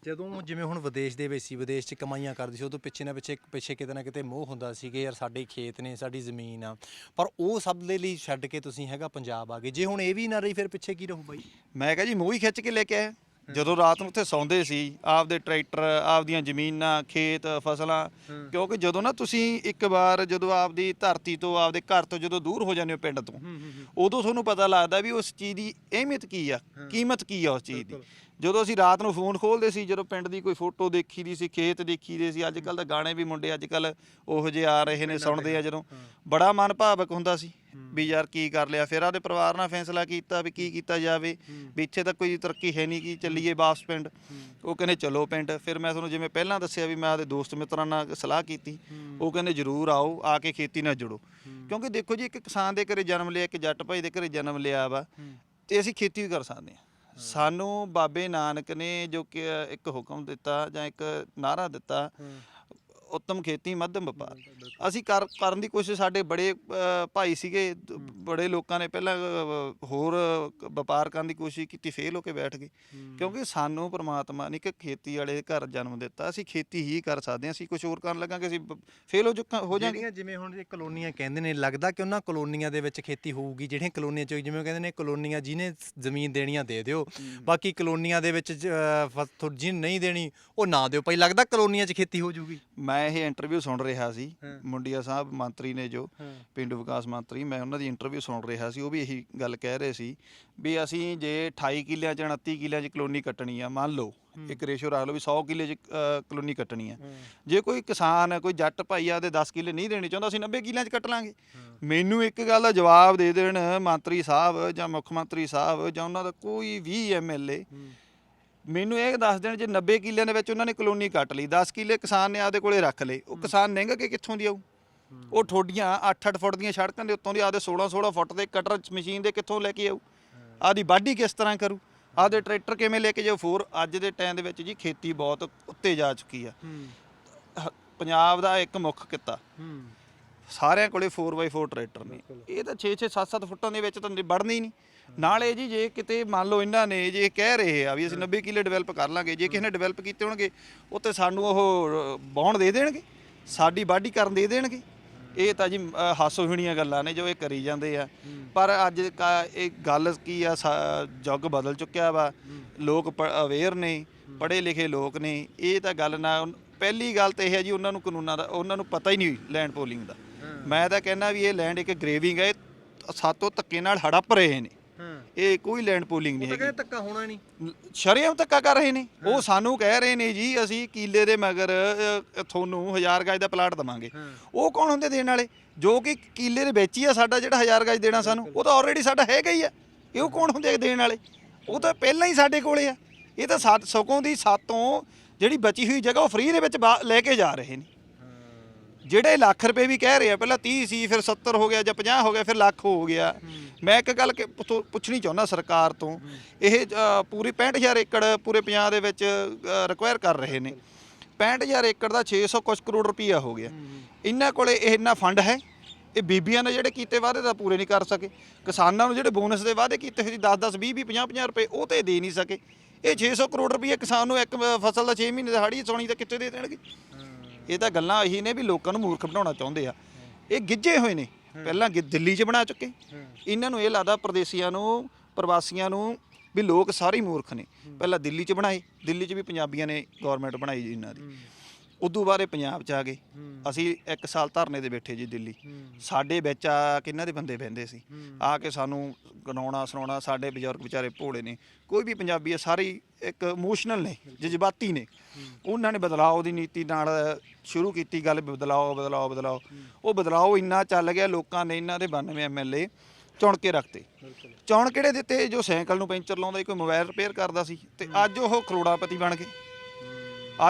ਜਦੋਂ ਜਿਵੇਂ ਹੁਣ ਵਿਦੇਸ਼ ਦੇ ਵਿੱਚ ਸੀ ਵਿਦੇਸ਼ 'ਚ ਕਮਾਈਆਂ ਕਰਦੀ ਸੀ ਉਦੋਂ ਪਿੱਛੇ ਨਾ ਪਿੱਛੇ ਪਿੱਛੇ ਕਿਤੇ ਨਾ ਕਿਤੇ ਮੋਹ ਹੁੰਦਾ ਸੀ ਕਿ ਯਾਰ ਸਾਡੇ ਖੇਤ ਨੇ ਸਾਡੀ ਜ਼ਮੀਨ ਆ। ਪਰ ਉਹ ਸਭ ਦੇ ਲਈ ਛੱਡ ਕੇ ਤੁਸੀਂ ਹੈਗਾ ਪੰਜਾਬ ਆ ਗਏ। ਜੇ ਹੁਣ ਇਹ ਵੀ ਨਾ ਰਹੀ ਫਿਰ ਪਿੱਛੇ ਕੀ ਰਹੂ ਬਾਈ? ਮੈਂ ਕਿਹਾ ਜੀ ਮੂੰਹ ਹੀ ਖਿੱਚ ਕੇ ਲੈ ਕੇ ਆਇਆ। ਜਦੋਂ ਰਾਤ ਨੂੰ ਉੱਥੇ ਸੌਂਦੇ ਸੀ ਆਪਦੇ ਟਰੈਕਟਰ ਆਪਦੀਆਂ ਜ਼ਮੀਨਾਂ ਖੇਤ ਫਸਲਾਂ ਕਿਉਂਕਿ ਜਦੋਂ ਨਾ ਤੁਸੀਂ ਇੱਕ ਵਾਰ ਜਦੋਂ ਆਪਦੀ ਧਰਤੀ ਤੋਂ ਆਪਦੇ ਘਰ ਤੋਂ ਜਦੋਂ ਦੂਰ ਹੋ ਜਾਂਦੇ ਹੋ ਪਿੰਡ ਤੋਂ ਉਦੋਂ ਤੁਹਾਨੂੰ ਪਤਾ ਲੱਗਦਾ ਵੀ ਉਸ ਚੀਜ਼ ਦੀ ਅਹਿਮੀਅਤ ਕੀ ਆ ਕੀਮਤ ਕੀ ਆ ਉਸ ਚੀਜ਼ ਦੀ। ਜਦੋਂ ਅਸੀਂ ਰਾਤ ਨੂੰ ਫੋਨ ਖੋਲਦੇ ਸੀ ਜਦੋਂ ਪਿੰਡ ਦੀ ਕੋਈ ਫੋਟੋ ਦੇਖੀ ਦੀ ਸੀ ਖੇਤ ਦੇਖੀ ਦੇ ਸੀ ਅੱਜ ਕੱਲ ਤਾਂ ਗਾਣੇ ਵੀ ਮੁੰਡੇ ਅੱਜ ਕੱਲ ਉਹੋ ਜਿਹੇ ਆ ਰਹੇ ਨੇ ਸੁਣਦੇ ਆ ਜਦੋਂ। ਬੜਾ ਮਨ ਭਾਵਕ ਹੁੰਦਾ ਸੀ। ਵੀ ਯਾਰ ਕੀ ਕਰ ਲਿਆ, ਫਿਰ ਆਦੇ ਪਰਿਵਾਰ ਨਾਲ ਫੈਸਲਾ ਕੀਤਾ ਵੀ ਕੀ ਕੀਤਾ ਜਾਵੇ। ਵੀ ਇੱਥੇ ਤਾਂ ਕੋਈ ਤਰੱਕੀ ਹੈ ਨਹੀਂ ਕਿ ਚੱਲੀਏ ਵਾਪਸ ਪਿੰਡ। ਉਹ ਕਹਿੰਦੇ ਚਲੋ ਪਿੰਡ। ਫਿਰ ਮੈਂ ਤੁਹਾਨੂੰ ਜਿਵੇਂ ਪਹਿਲਾਂ ਦੱਸਿਆ ਵੀ ਮੈਂ ਆਦੇ ਦੋਸਤ ਮਿੱਤਰਾਂ ਨਾਲ ਸਲਾਹ ਕੀਤੀ। ਉਹ ਕਹਿੰਦੇ ਜਰੂਰ ਆਓ, ਆ ਕੇ ਖੇਤੀ ਨਾਲ ਜੁੜੋ। ਕਿਉਂਕਿ ਦੇਖੋ ਜੀ, ਇੱਕ ਕਿਸਾਨ ਦੇ ਘਰੇ ਜਨਮ ਲਿਆ, ਇੱਕ ਜੱਟ ਭਾਈ ਦੇ ਘਰੇ ਜਨਮ ਲਿਆ ਵਾ। ਤੇ ਅਸੀਂ ਖੇਤੀ ਵੀ ਕਰ ਸਕਦੇ ਹਾਂ। ਸਾਨੂੰ ਬਾਬੇ ਨਾਨਕ ਨੇ ਜੋ ਕਿ ਇੱਕ ਹੁਕਮ ਦਿੱਤਾ ਜਾਂ ਇੱਕ ਨਾਰਾ ਦਿੱਤਾ ਉੱਤਮ ਖੇਤੀ ਮੱਧਮ ਵਪਾਰ। ਅਸੀਂ ਕਰ ਕਰਨ ਦੀ ਕੋਸ਼ਿਸ਼ ਸਾਡੇ ਬੜੇ ਭਾਈ ਸੀਗੇ ਬੜੇ ਲੋਕਾਂ ਨੇ ਪਹਿਲਾਂ ਹੋਰ ਵਪਾਰ ਕਰਨ ਦੀ ਕੋਸ਼ਿਸ਼ ਕੀਤੀ ਫੇਲ ਹੋ ਕੇ ਬੈਠ ਗਏ। ਕਿਉਂਕਿ ਸਾਨੂੰ ਪ੍ਰਮਾਤਮਾ ਨੇ ਇੱਕ ਖੇਤੀ ਵਾਲੇ ਘਰ ਜਨਮ ਦਿੱਤਾ ਅਸੀਂ ਖੇਤੀ ਹੀ ਕਰ ਸਕਦੇ ਹਾਂ ਅਸੀਂ ਕੁਝ ਹੋਰ ਕਰਨ ਲੱਗਾਂਗੇ ਅਸੀਂ ਫੇਲ ਹੋ ਚੁੱਕਾ ਹੋ ਜਿਹੜੀਆਂ ਜਿਵੇਂ ਹੁਣ ਇਹ ਕਲੋਨੀਆਂ ਕਹਿੰਦੇ ਨੇ ਲੱਗਦਾ ਕਿ ਉਹਨਾਂ ਕਲੋਨੀਆਂ ਦੇ ਵਿੱਚ ਖੇਤੀ ਹੋਊਗੀ ਜਿਹੜੀਆਂ ਕਲੋਨੀਆਂ ਚ ਜਿਵੇਂ ਕਹਿੰਦੇ ਨੇ ਕਲੋਨੀਆਂ ਜਿਹਨੇ ਜ਼ਮੀਨ ਦੇਣੀਆਂ ਦੇ ਦਿਓ ਬਾਕੀ ਕਲੋਨੀਆਂ ਦੇ ਵਿੱਚ ਜਿਹਨੇ ਨਹੀਂ ਦੇਣੀ ਉਹ ਨਾ ਦਿਓ। ਭਾਈ ਲੱਗਦਾ ਕਲੋਨੀਆਂ 'ਚ ਖੇਤੀ ਹੋ ਜੂਗੀ? ਮੈਂ ਇਹ ਇੰਟਰਵਿਊ ਸੁਣ ਰਿਹਾ ਸੀ ਮੁੰਡਿਆ ਸਾਹਿਬ ਮੰਤਰੀ ਨੇ ਜੋ ਹਾਂ। ਪਿੰਡੂ ਵਿਕਾਸ ਮੰਤਰੀ ਮੈਂ ਉਹਨਾਂ ਦੀ ਇੰਟਰਵਿਊ ਸੁਣ ਰਿਹਾ ਸੀ ਉਹ ਵੀ ਇਹੀ ਗੱਲ ਕਹਿ ਰਹੇ ਸੀ ਵੀ ਅਸੀਂ ਜੇ 28 ਕਿੱਲਿਆਂ ਚ 29 ਕਿੱਲਿਆਂ ਚ ਕਲੋਨੀ ਕੱਟਣੀ ਆ ਮੰਨ ਲਓ ਇੱਕ ਰੇਸ਼ੋ ਰੱਖ ਲਓ ਵੀ 100 ਕਿੱਲੇ ਚ ਅ, ਕਲੋਨੀ ਕੱਟਣੀ ਆ। ਜੇ ਕੋਈ ਕਿਸਾਨ ਕੋਈ ਜੱਟ ਭਾਈ ਆ ਦੇ 10 ਕਿੱਲੇ ਨਹੀਂ ਦੇਣੇ ਚਾਹੁੰਦਾ ਅਸੀਂ 90 ਕਿੱਲਿਆਂ ਚ ਕੱਟ ਲਾਂਗੇ। ਮੈਨੂੰ ਇੱਕ ਗੱਲ ਦਾ ਜਵਾਬ ਦੇ ਦੇਣ ਮੰਤਰੀ ਸਾਹਿਬ ਜਾਂ ਮੁੱਖ ਮੰਤਰੀ ਸਾਹਿਬ ਜਾਂ ਉਹਨਾਂ ਦਾ ਕੋਈ ਵੀ ਐਮਐਲਏ ਮੈਨੂੰ ਇਹ ਦੱਸ ਦੇਣ ਜੇ 90 ਕਿੱਲਿਆਂ ਦੇ ਵਿੱਚ ਉਹਨਾਂ ਨੇ ਕਲੋਨੀ ਕੱਟ ਲਈ 10 ਕਿੱਲੇ ਕਿਸਾਨ ਨੇ ਆਪਦੇ ਕੋਲੇ ਰੱਖ ਲਏ। ਉਹ ਕਿਸਾਨ ਨਿੰਗ ਕੇ ਕਿੱਥੋਂ ਦੀ ਆਊ? ਉਹ ਠੋਡੀਆਂ 8-8 ਫੁੱਟ ਦੀਆਂ ਸੜਕਾਂ ਦੇ ਉੱਤੋਂ ਦੀ ਆਪਦੇ 16-16 ਫੁੱਟ ਦੇ ਕਟਰ ਮਸ਼ੀਨ ਦੇ ਕਿੱਥੋਂ ਲੈ ਕੇ ਆਊ? ਆਦੀ ਵਾਢੀ ਕਿਸ ਤਰ੍ਹਾਂ ਕਰੂ? ਆਪਦੇ ਟਰੈਕਟਰ ਕਿਵੇਂ ਲੈ ਕੇ ਜਾਊ? ਫੋਰ ਅੱਜ ਦੇ ਟਾਈਮ ਦੇ ਵਿੱਚ ਜੀ ਖੇਤੀ ਬਹੁਤ ਉੱਤੇ ਜਾ ਚੁੱਕੀ ਆ। ਪੰਜਾਬ ਦਾ ਇੱਕ ਮੁੱਖ ਕਿੱਤਾ। ਸਾਰਿਆਂ ਕੋਲੇ 4x4 ਟਰੈਕਟਰ ਨੇ। ਇਹ ਤਾਂ 6-6 7-7 ਫੁੱਟਾਂ ਦੇ ਵਿੱਚ ਤਾਂ ਵੜਨੀ ਹੀ ਨਹੀਂ ਨਾਲੇ ਜੀ ਜੇ ਕਿਤੇ ਮੰਨ ਲਓ ਇਹਨਾਂ ਨੇ ਜੇ ਕਹਿ ਰਹੇ ਆ ਵੀ ਅਸੀਂ 90 ਕਿੱਲੇ ਡਿਵੈਲਪ ਕਰ ਲਾਂਗੇ ਜੇ ਕਿਸੇ ਨੇ ਡਿਵੈਲਪ ਕੀਤੇ ਹੋਣਗੇ ਉਹ ਤੇ ਸਾਨੂੰ ਉਹ ਬੌਂਡ ਦੇ ਦੇਣਗੇ ਸਾਡੀ ਵਾਢੀ ਕਰਨ ਦੇ ਦੇਣਗੇ। ਇਹ ਤਾਂ ਜੀ ਅ, ਹਾਸੋਹੀਣੀਆਂ ਗੱਲਾਂ ਨੇ ਜੋ ਇਹ ਕਰੀ ਜਾਂਦੇ ਆ। ਪਰ ਅੱਜ ਕਾ- ਇਹ ਗੱਲ ਕੀ ਆ ਸਾ- ਬਦਲ ਚੁੱਕਿਆ ਵਾ। ਲੋਕ ਅਵੇਅਰ ਨੇ ਪੜ੍ਹੇ ਲਿਖੇ ਲੋਕ ਨੇ। ਇਹ ਤਾਂ ਗੱਲ ਨਾ ਪਹਿਲੀ ਗੱਲ ਤਾਂ ਇਹ ਹੈ ਜੀ ਉਹਨਾਂ ਨੂੰ ਕਾਨੂੰਨਾਂ ਦਾ ਉਹਨਾਂ ਨੂੰ ਪਤਾ ਹੀ ਨਹੀਂ ਲੈਂਡ ਪੋਲਿੰਗ ਦਾ। ਮੈਂ ਤਾਂ ਕਹਿੰਦਾ ਵੀ ਇਹ ਲੈਂਡ ਇੱਕ ਗ੍ਰੇਵਿੰਗ ਹੈ ਇਹ ਸਾਤੋਂ ਧੱਕੇ ਨਾਲ ਹੜੱਪ ਰਹੇ ਨੇ। ਇਹ ਕੋਈ ਲੈਂਡ ਪੋਲਿੰਗ ਨਹੀਂ ਹੈਗੀ। ਧੱਕਾ ਹੋਣਾ ਨਹੀਂ। ਸ਼ਰੇਆਮ ਧੱਕਾ ਕਰ ਰਹੇ ਨੇ। ਉਹ ਸਾਨੂੰ ਕਹਿ ਰਹੇ ਨੇ ਜੀ ਅਸੀਂ ਕੀਲੇ ਦੇ ਮਗਰ ਤੁਹਾਨੂੰ ਹਜ਼ਾਰ ਗਜ ਦਾ ਪਲਾਟ ਦਵਾਂਗੇ। ਉਹ ਕੌਣ ਹੁੰਦੇ ਦੇਣ ਵਾਲੇ? ਜੋ ਕਿ ਕੀਲੇ ਦੇ ਵਿੱਚ ਹੀ ਆ ਸਾਡਾ ਜਿਹੜਾ ਹਜ਼ਾਰ ਗਜ ਦੇਣਾ ਸਾਨੂੰ ਉਹ ਤਾਂ ਆਲਰੇਡੀ ਸਾਡਾ ਹੈਗਾ ਹੀ ਆ। ਇਹ ਉਹ ਕੌਣ ਹੁੰਦੇ ਦੇਣ ਵਾਲੇ? ਉਹ ਤਾਂ ਪਹਿਲਾਂ ਹੀ ਸਾਡੇ ਕੋਲੇ ਆ। ਇਹ ਤਾਂ ਸਗੋਂ ਦੀ ਸਾਤੋਂ ਜਿਹੜੀ ਬਚੀ ਹੋਈ ਜਗ੍ਹਾ ਉਹ ਫ੍ਰੀ ਦੇ ਵਿੱਚ ਲੈ ਕੇ ਜਾ ਰਹੇ ਨੇ। ਜਿਹੜੇ ਲੱਖ ਰੁਪਏ ਵੀ ਕਹਿ ਰਹੇ ਆ ਪਹਿਲਾਂ 30 ਸੀ ਫਿਰ 70 ਹੋ ਗਿਆ ਜਾਂ 50 ਹੋ ਗਿਆ ਫਿਰ ਲੱਖ ਹੋ ਗਿਆ। ਮੈਂ ਇੱਕ ਗੱਲ ਕਿ ਪੁੱਛੋ- ਪੁੱਛਣੀ ਚਾਹੁੰਦਾ ਸਰਕਾਰ ਤੋਂ ਇਹ ਅ, ਪੂਰੀ 65000 ਏਕੜ ਪੂਰੇ ਪੰਜਾਬ ਦੇ ਵਿੱਚ ਰਿਕੁਆਇਰ ਕਰ ਰਹੇ ਨੇ। 65000 ਏਕੜ ਦਾ 600 ਕੁਛ ਕਰੋੜ ਰੁਪਈਆ ਹੋ ਗਿਆ। ਇਹਨਾਂ ਕੋਲੇ ਇਹ ਇੰਨਾ ਫੰਡ ਹੈ? ਇਹ ਬੀਬੀਆਂ ਨੇ ਜਿਹੜੇ ਕੀਤੇ ਵਾਅਦੇ ਤਾਂ ਪੂਰੇ ਨਹੀਂ ਕਰ ਸਕੇ। ਕਿਸਾਨਾਂ ਨੂੰ ਜਿਹੜੇ ਬੋਨਸ ਦੇ ਵਾਅਦੇ ਕੀਤੇ ਸੀ 10 10 20 20 50 50 ਰੁਪਏ ਉਹ ਤੇ ਦੇ ਨਹੀਂ ਸਕੇ। ਇਹ 600 ਕਰੋੜ ਰੁਪਏ ਕਿਸਾਨ ਨੂੰ ਇੱਕ ਅ, ਫਸਲ ਦਾ 6 ਮਹੀਨੇ ਦਿਹਾੜੀ ਸੋਣੀ ਤਾਂ ਕਿੱਥੇ ਦੇ ਦੇਣਗੇ? ਇਹ ਤਾਂ ਗੱਲਾਂ ਇਹੀ ਨੇ ਵੀ ਲੋਕਾਂ ਨੂੰ ਮੂਰਖ ਬਣਾਉਣਾ ਚਾਹੁੰਦੇ ਆ। ਇਹ ਗਿੱਜੇ ਹੋਏ ਨੇ। ਪਹਿਲਾਂ ਗਿ- ਦਿੱਲੀ 'ਚ ਬਣਾ ਚੁੱਕੇ। ਇਹਨਾਂ ਨੂੰ ਇਹ ਲੱਗਦਾ ਪ੍ਰਦੇਸੀਆਂ ਨੂੰ, ਪ੍ਰਵਾਸੀਆਂ ਨੂੰ ਵੀ ਲੋਕ ਸਾਰੇ ਹੀ ਮੂਰਖ ਨੇ। ਪਹਿਲਾਂ ਦਿੱਲੀ 'ਚ ਬਣਾਏ। ਦਿੱਲੀ 'ਚ ਵੀ ਪੰਜਾਬੀਆਂ ਨੇ ਗਵਰਨਮੈਂਟ ਬਣਾਈ ਜੀ ਇਹਨਾਂ ਦੀ। ਉਦੋਂ ਬਾਅਦ ਇਹ ਪੰਜਾਬ 'ਚ ਆ ਗਏ। ਅਸੀਂ ਇੱਕ ਸਾਲ ਧਰਨੇ ਦੇ ਬੈਠੇ ਜੀ ਦਿੱਲੀ। ਸਾਡੇ ਵਿੱਚ ਆ ਕਿੰਨਾਂ ਦੇ ਬੰਦੇ ਬਹਿੰਦੇ ਸੀ? ਆ ਕੇ ਸਾਨੂੰ ਗਨਾਉਣਾ ਸੁਣਾਉਣਾ ਸਾਡੇ ਬਜ਼ੁਰਗ ਵਿਚਾਰੇ ਭੋਲੇ ਨੇ। ਕੋਈ ਵੀ ਪੰਜਾਬੀ ਆ ਸਾਰੇ ਇੱਕ ਇਮੋਸ਼ਨਲ ਨੇ ਜਜ਼ਬਾਤੀ ਨੇ। ਉਹਨਾਂ ਨੇ ਬਦਲਾਅ ਦੀ ਨੀਤੀ ਨਾਲ ਸ਼ੁਰੂ ਕੀਤੀ ਗੱਲ ਵੀ ਬਦਲਾਓ ਬਦਲਾਓ ਬਦਲਾਓ। ਉਹ ਬਦਲਾਅ ਇੰਨਾ ਚੱਲ ਗਿਆ ਲੋਕਾਂ ਨੇ ਇਹਨਾਂ ਦੇ 92 ਐਮਐਲਏ ਚੁਣ ਕੇ ਰੱਖਤੇ। ਚੁਣ ਕਿਹੜੇ ਦਿੱਤੇ? ਜੋ ਸਾਈਕਲ ਨੂੰ ਪੈਂਚਰ ਲਾਉਂਦਾ ਕੋਈ ਮੋਬਾਈਲ ਰਿਪੇਅਰ ਕਰਦਾ ਸੀ ਤੇ ਅੱਜ ਉਹ ਕਰੋੜਾਪਤੀ ਬਣ ਗਏ।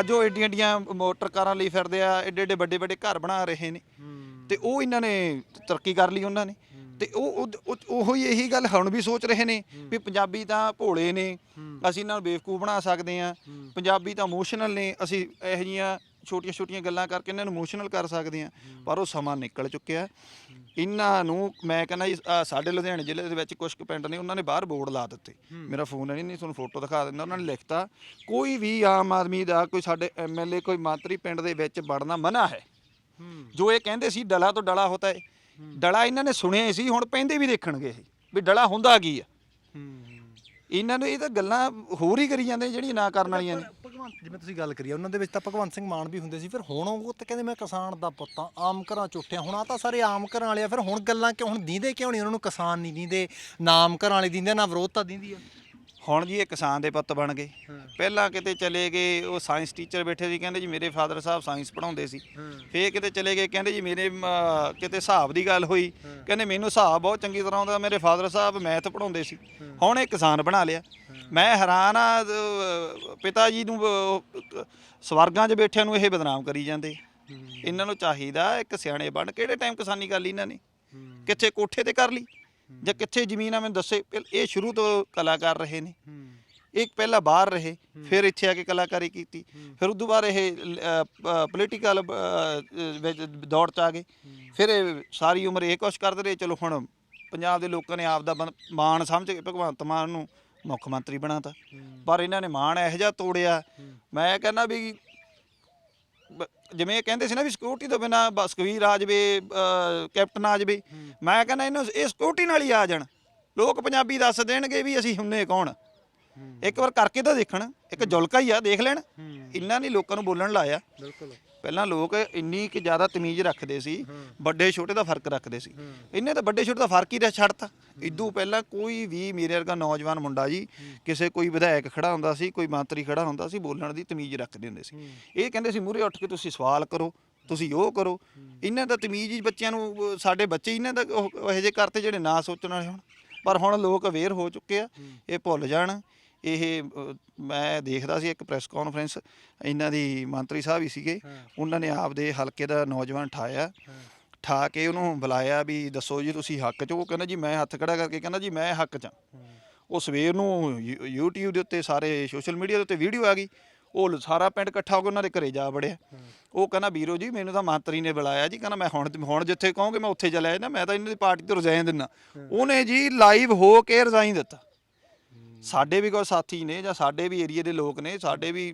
ਅੱਜ ਉਹ ਏਡੀਆਂ ਏਡੀਆਂ ਮੋਟਰ ਕਾਰਾਂ ਲਈ ਫਿਰਦੇ ਆ ਏਡੇ ਏਡੇ ਵੱਡੇ ਵੱਡੇ ਘਰ ਬਣਾ ਰਹੇ ਨੇ। ਤੇ ਉਹ ਇਹਨਾਂ ਨੇ ਤਰੱਕੀ ਕਰ ਲਈ ਉਹਨਾਂ ਨੇ। ਤੇ ਉਹ ਉਹ- ਹੀ ਇਹੀ ਗੱਲ ਹੁਣ ਵੀ ਸੋਚ ਰਹੇ ਨੇ ਵੀ ਪੰਜਾਬੀ ਤਾਂ ਭੋਲੇ ਨੇ ਅਸੀਂ ਇਹਨਾਂ ਨੂੰ ਬੇਵਕੂਫ ਬਣਾ ਸਕਦੇ ਆ ਪੰਜਾਬੀ ਤਾਂ ਇਮੋਸ਼ਨਲ ਨੇ ਅਸੀਂ ਇਹੋ ਜਿਹੀਆਂ ਛੋਟੀਆਂ ਛੋਟੀਆਂ ਗੱਲਾਂ ਕਰਕੇ ਇਹਨਾਂ ਨੂੰ ਇਮੋਸ਼ਨਲ ਕਰ ਸਕਦੇ ਆ ਪਰ ਉਹ ਸਮਾਂ ਨਿਕਲ ਚੁੱਕਿਆ ਇਹਨਾਂ ਨੂੰ ਮੈਂ ਕਹਿੰਦਾ ਜੀ ਆਹ ਸਾਡੇ ਲੁਧਿਆਣੇ ਜ਼ਿਲ੍ਹੇ ਦੇ ਵਿੱਚ ਕੁਝ ਕੁ ਪਿੰਡ ਨੇ ਉਹਨਾਂ ਨੇ ਬਾਹਰ ਬੋਰਡ ਲਾ ਦਿੱਤੇ। ਮੇਰਾ ਫੋਨ ਹੈ ਨਹੀਂ ਤੁਹਾਨੂੰ ਫੋਟੋ ਦਿਖਾ ਦਿੰਦਾ ਉਹਨਾਂ ਨੇ ਲਿਖਤਾ ਕੋਈ ਵੀ ਆਮ ਆਦਮੀ ਦਾ ਕੋਈ ਸਾਡੇ ਐਮਐਲਏ ਕੋਈ ਮੰਤਰੀ ਪਿੰਡ ਦੇ ਵਿੱਚ ਵੜਨਾ ਮਨਾ ਹੈ। ਜੋ ਇਹ ਕਹਿੰਦੇ ਸੀ ਡਲਾ ਤੋਂ ਡਲਾ ਹੁੰਦਾ ਹੈ। ਡਲਾ ਇਹਨਾਂ ਨੇ ਸੁਣਿਆ ਹੀ ਸੀ ਹੁਣ ਪੈਂਦੇ ਵੀ ਦੇਖਣਗੇ ਇਹ ਵੀ ਡਲਾ ਹੁੰਦਾ ਕੀ ਆ। ਇਹਨਾਂ ਨੂੰ ਇਹ ਤਾਂ ਗੱਲਾਂ ਹੋਰ ਹੀ ਕਰੀ ਜਾਂਦੇ ਜਿਹੜੀਆਂ ਨਾ ਕਰਨ ਵਾਲੀਆਂ ਨੇ। ਭਗਵੰਤ ਜਿਵੇਂ ਤੁਸੀਂ ਗੱਲ ਕਰੀ ਆ ਉਹਨਾਂ ਦੇ ਵਿੱਚ ਤਾਂ ਭਗਵੰਤ ਸਿੰਘ ਮਾਨ ਵੀ ਹੁੰਦੇ ਸੀ। ਫਿਰ ਹੁਣ ਉਹ ਤਾਂ ਕਹਿੰਦੇ ਮੈਂ ਕਿਸਾਨ ਦਾ ਪੁੱਤ ਆ ਆਮ ਘਰਾਂ ਚ ਉੱਠਿਆ। ਹੁਣ ਆ ਤਾਂ ਸਾਰੇ ਆਮ ਘਰਾਂ ਵਾਲੇ ਆ ਫਿਰ ਹੁਣ ਗੱਲਾਂ ਕਿਉਂ ਹੁਣ ਦੀਂਦੇ ਕਿਉਂ ਨਹੀਂ? ਉਹਨਾਂ ਨੂੰ ਕਿਸਾਨ ਨਹੀਂ ਦੀਂਦੇ ਨਾਮ ਘਰਾਂ ਵਾਲੇ ਦੀਂਦੇ ਨਾ ਵਿਰੋਧਤਾ ਦੀਂਦੀ ਆ। ਹੁਣ ਜੀ ਇਹ ਕਿਸਾਨ ਦੇ ਪੁੱਤ ਬਣ ਗਏ। ਪਹਿਲਾਂ ਕਿਤੇ ਚਲੇ ਗਏ ਉਹ ਸਾਇੰਸ ਟੀਚਰ ਬੈਠੇ ਸੀ ਕਹਿੰਦੇ ਜੀ ਮੇਰੇ ਫਾਦਰ ਸਾਹਿਬ ਸਾਇੰਸ ਪੜ੍ਹਾਉਂਦੇ ਸੀ। ਫੇਰ ਕਿਤੇ ਚਲੇ ਗਏ ਕਹਿੰਦੇ ਜੀ ਮੇਰੇ ਕਿਤੇ ਹਿਸਾਬ ਦੀ ਗੱਲ ਹੋਈ। ਕਹਿੰਦੇ ਮੈਨੂੰ ਹਿਸਾਬ ਬਹੁਤ ਚੰਗੀ ਤਰ੍ਹਾਂ ਆਉਂਦਾ ਮੇਰੇ ਫਾਦਰ ਸਾਹਿਬ ਮੈਥ ਪੜ੍ਹਾਉਂਦੇ ਸੀ। ਹੁਣ ਇਹ ਕਿਸਾਨ ਬਣਾ ਲਿਆ। ਮੈਂ ਹੈਰਾਨ ਆ ਪਿਤਾ ਜੀ ਨੂੰ ਸਵਰਗਾਂ 'ਚ ਬੈਠਿਆਂ ਨੂੰ ਇਹ ਬਦਨਾਮ ਕਰੀ ਜਾਂਦੇ। ਇਹਨਾਂ ਨੂੰ ਚਾਹੀਦਾ ਇੱਕ ਸਿਆਣੇ ਬਣ ਕਿਹੜੇ ਟਾਈਮ ਕਿਸਾਨੀ ਕਰ ਲਈ ਇਹਨਾਂ ਨੇ? ਕਿੱਥੇ ਕੋਠੇ ਤੇ ਕਰ ਲਈ? ਜਾਂ ਕਿੱਥੇ ਜ਼ਮੀਨ ਆ ਮੈਨੂੰ ਦੱਸੇ। ਪਹਿਲ- ਇਹ ਸ਼ੁਰੂ ਤੋਂ ਕਲਾਕਾਰ ਰਹੇ ਨੇ। ਇੱਕ ਪਹਿਲਾਂ ਬਾਹਰ ਰਹੇ ਫਿਰ ਇੱਥੇ ਆ ਕੇ ਕਲਾਕਾਰੀ ਕੀਤੀ। ਫਿਰ ਉਦੋਂ ਬਾਅਦ ਇਹ ਪੋਲੀਟੀਕਲ ਵਿੱਚ ਦੌੜ ਚ ਆ ਗਏ। ਫਿਰ ਇਹ ਸਾਰੀ ਉਮਰ ਇਹ ਕੁਛ ਕਰਦੇ ਰਹੇ। ਚਲੋ ਹੁਣ ਪੰਜਾਬ ਦੇ ਲੋਕਾਂ ਨੇ ਆਪ ਦਾ ਬਣ- ਮਾਣ ਸਮਝ ਕੇ ਭਗਵੰਤ ਮਾਨ ਨੂੰ ਮੁੱਖ ਮੰਤਰੀ ਬਣਾਤਾ ਪਰ ਇਹਨਾਂ ਨੇ ਮਾਣ ਇਹੋ ਜਿਹਾ ਤੋੜਿਆ। ਮੈਂ ਕਹਿੰਦਾ ਵੀ ਬ- ਜਿਵੇਂ ਇਹ ਕਹਿੰਦੇ ਸੀ ਨਾ ਵੀ ਸਿਕਿਉਰਿਟੀ ਤੋਂ ਬਿਨਾ ਬਸਕਵੀਰ ਆ ਜਾਵੇ ਅ, ਕੈਪਟਨ ਆ ਜਾਵੇ ਮੈਂ ਕਹਿੰਦਾ ਇਹਨੂੰ ਇਹ ਸਿਕਿਉਰਿਟੀ ਨਾਲ ਹੀ ਆ ਜਾਣ। ਲੋਕ ਪੰਜਾਬੀ ਦੱਸ ਦੇਣਗੇ ਵੀ ਅਸੀਂ ਹੁੰਨੇ ਕੌਣ। ਇੱਕ ਵਾਰ ਕਰਕੇ ਤਾਂ ਦੇਖਣ। ਇੱਕ ਜੁਲਕਾ ਹੀ ਆ ਦੇਖ ਲੈਣ। ਇੰਨਾ ਨਹੀਂ ਲੋਕਾਂ ਨੂੰ ਬੋਲਣ ਲਾਇਆ। ਬਿਲਕੁਲ। ਪਹਿਲਾਂ ਲੋਕ ਇੰਨੀ ਕਿ ਜ਼ਿਆਦਾ ਤਮੀਜ਼ ਰੱਖਦੇ ਸੀ ਵੱਡੇ ਛੋਟੇ ਦਾ ਫ਼ਰਕ ਰੱਖਦੇ ਸੀ। ਇਹਨੇ ਤਾਂ ਵੱਡੇ ਛੋਟੇ ਦਾ ਫ਼ਰਕ ਹੀ ਰਹਿ ਛੱਡਤਾ। ਇਦੋਂ ਪਹਿਲਾਂ ਕੋਈ ਵੀ ਮੇਰੇ ਵਰਗਾ ਨੌਜਵਾਨ ਮੁੰਡਾ ਜੀ ਕਿਸੇ ਕੋਈ ਵਿਧਾਇਕ ਖੜਾ ਹੁੰਦਾ ਸੀ ਕੋਈ ਮੰਤਰੀ ਖੜਾ ਹੁੰਦਾ ਸੀ ਬੋਲਣ ਦੀ ਤਮੀਜ਼ ਰੱਖਦੇ ਹੁੰਦੇ ਸੀ। ਇਹ ਕਹਿੰਦੇ ਸੀ ਮੂਰੇ ਉੱਠ ਕੇ ਤੁਸੀਂ ਸਵਾਲ ਕਰੋ ਤੁਸੀਂ ਉਹ ਕਰੋ। ਇਹਨਾਂ ਦਾ ਤਮੀਜ਼ ਹੀ ਬੱਚਿਆਂ ਨੂੰ ਸਾਡੇ ਬੱਚੇ ਇਹਨਾਂ ਦਾ ਉਹ ਇਹੋ ਜਿਹੇ ਕਰਤੇ ਜਿਹੜੇ ਨਾ ਸੋਚਣ ਵਾਲੇ ਹੁਣ। ਪਰ ਹੁਣ ਲੋਕ ਅਵੇਅਰ ਹੋ ਚੁੱਕੇ ਆ ਇਹ ਭੁੱਲ ਜਾਣ। ਇਹ ਮੈਂ ਦੇਖਦਾ ਸੀ ਇੱਕ ਪ੍ਰੈਸ ਕਾਨਫਰੰਸ ਇਹਨਾਂ ਦੀ ਮੰਤਰੀ ਸਾਹਿਬ ਹੀ ਸੀਗੇ ਉਹਨਾਂ ਨੇ ਆਪਦੇ ਹਲਕੇ ਦਾ ਨੌਜਵਾਨ ਠਾਇਆ ਠਾ ਕੇ ਉਹਨੂੰ ਬੁਲਾਇਆ ਵੀ ਦੱਸੋ ਜੀ ਤੁਸੀਂ ਹੱਕ 'ਚ ਉਹ ਕਹਿੰਦਾ ਜੀ ਮੈਂ ਹੱਥ ਖੜਾ ਕਰਕੇ ਕਹਿੰਦਾ ਜੀ ਮੈਂ ਹੱਕ 'ਚ ਹਾਂ। ਉਹ ਸਵੇਰ ਨੂੰ ਯੂ- YouTube ਦੇ ਉੱਤੇ ਸਾਰੇ ਸੋਸ਼ਲ ਮੀਡੀਆ ਦੇ ਉੱਤੇ ਵੀਡੀਓ ਆ ਗਈ ਉਹ ਸਾਰਾ ਪਿੰਡ ਇਕੱਠਾ ਹੋ ਕੇ ਉਹਨਾਂ ਦੇ ਘਰੇ ਜਾ ਵੜਿਆ। ਉਹ ਕਹਿੰਦਾ ਵੀਰੋ ਜੀ ਮੈਨੂੰ ਤਾਂ ਮੰਤਰੀ ਨੇ ਬੁਲਾਇਆ ਜੀ ਕਹਿੰਦਾ ਮੈਂ ਹੁਣ ਹੁਣ ਜਿੱਥੇ ਕਹੋਗੇ ਮੈਂ ਉੱਥੇ ਚਲਾ ਜਾਣਾ ਮੈਂ ਤਾਂ ਇਹਨਾਂ ਦੀ ਪਾਰਟੀ ਤੋਂ ਰਿਜ਼ਾਈਨ ਦਿੰਨਾ ਉਹਨੇ ਜੀ ਲਾਈਵ ਹੋ ਕੇ ਰਿਜ਼ਾਈਨ ਦਿੱਤਾ। ਸਾਡੇ ਵੀ ਕੋਈ ਸਾਥੀ ਨੇ ਜਾਂ ਸਾਡੇ ਵੀ ਏਰੀਏ ਦੇ ਲੋਕ ਨੇ ਸਾਡੇ ਵੀ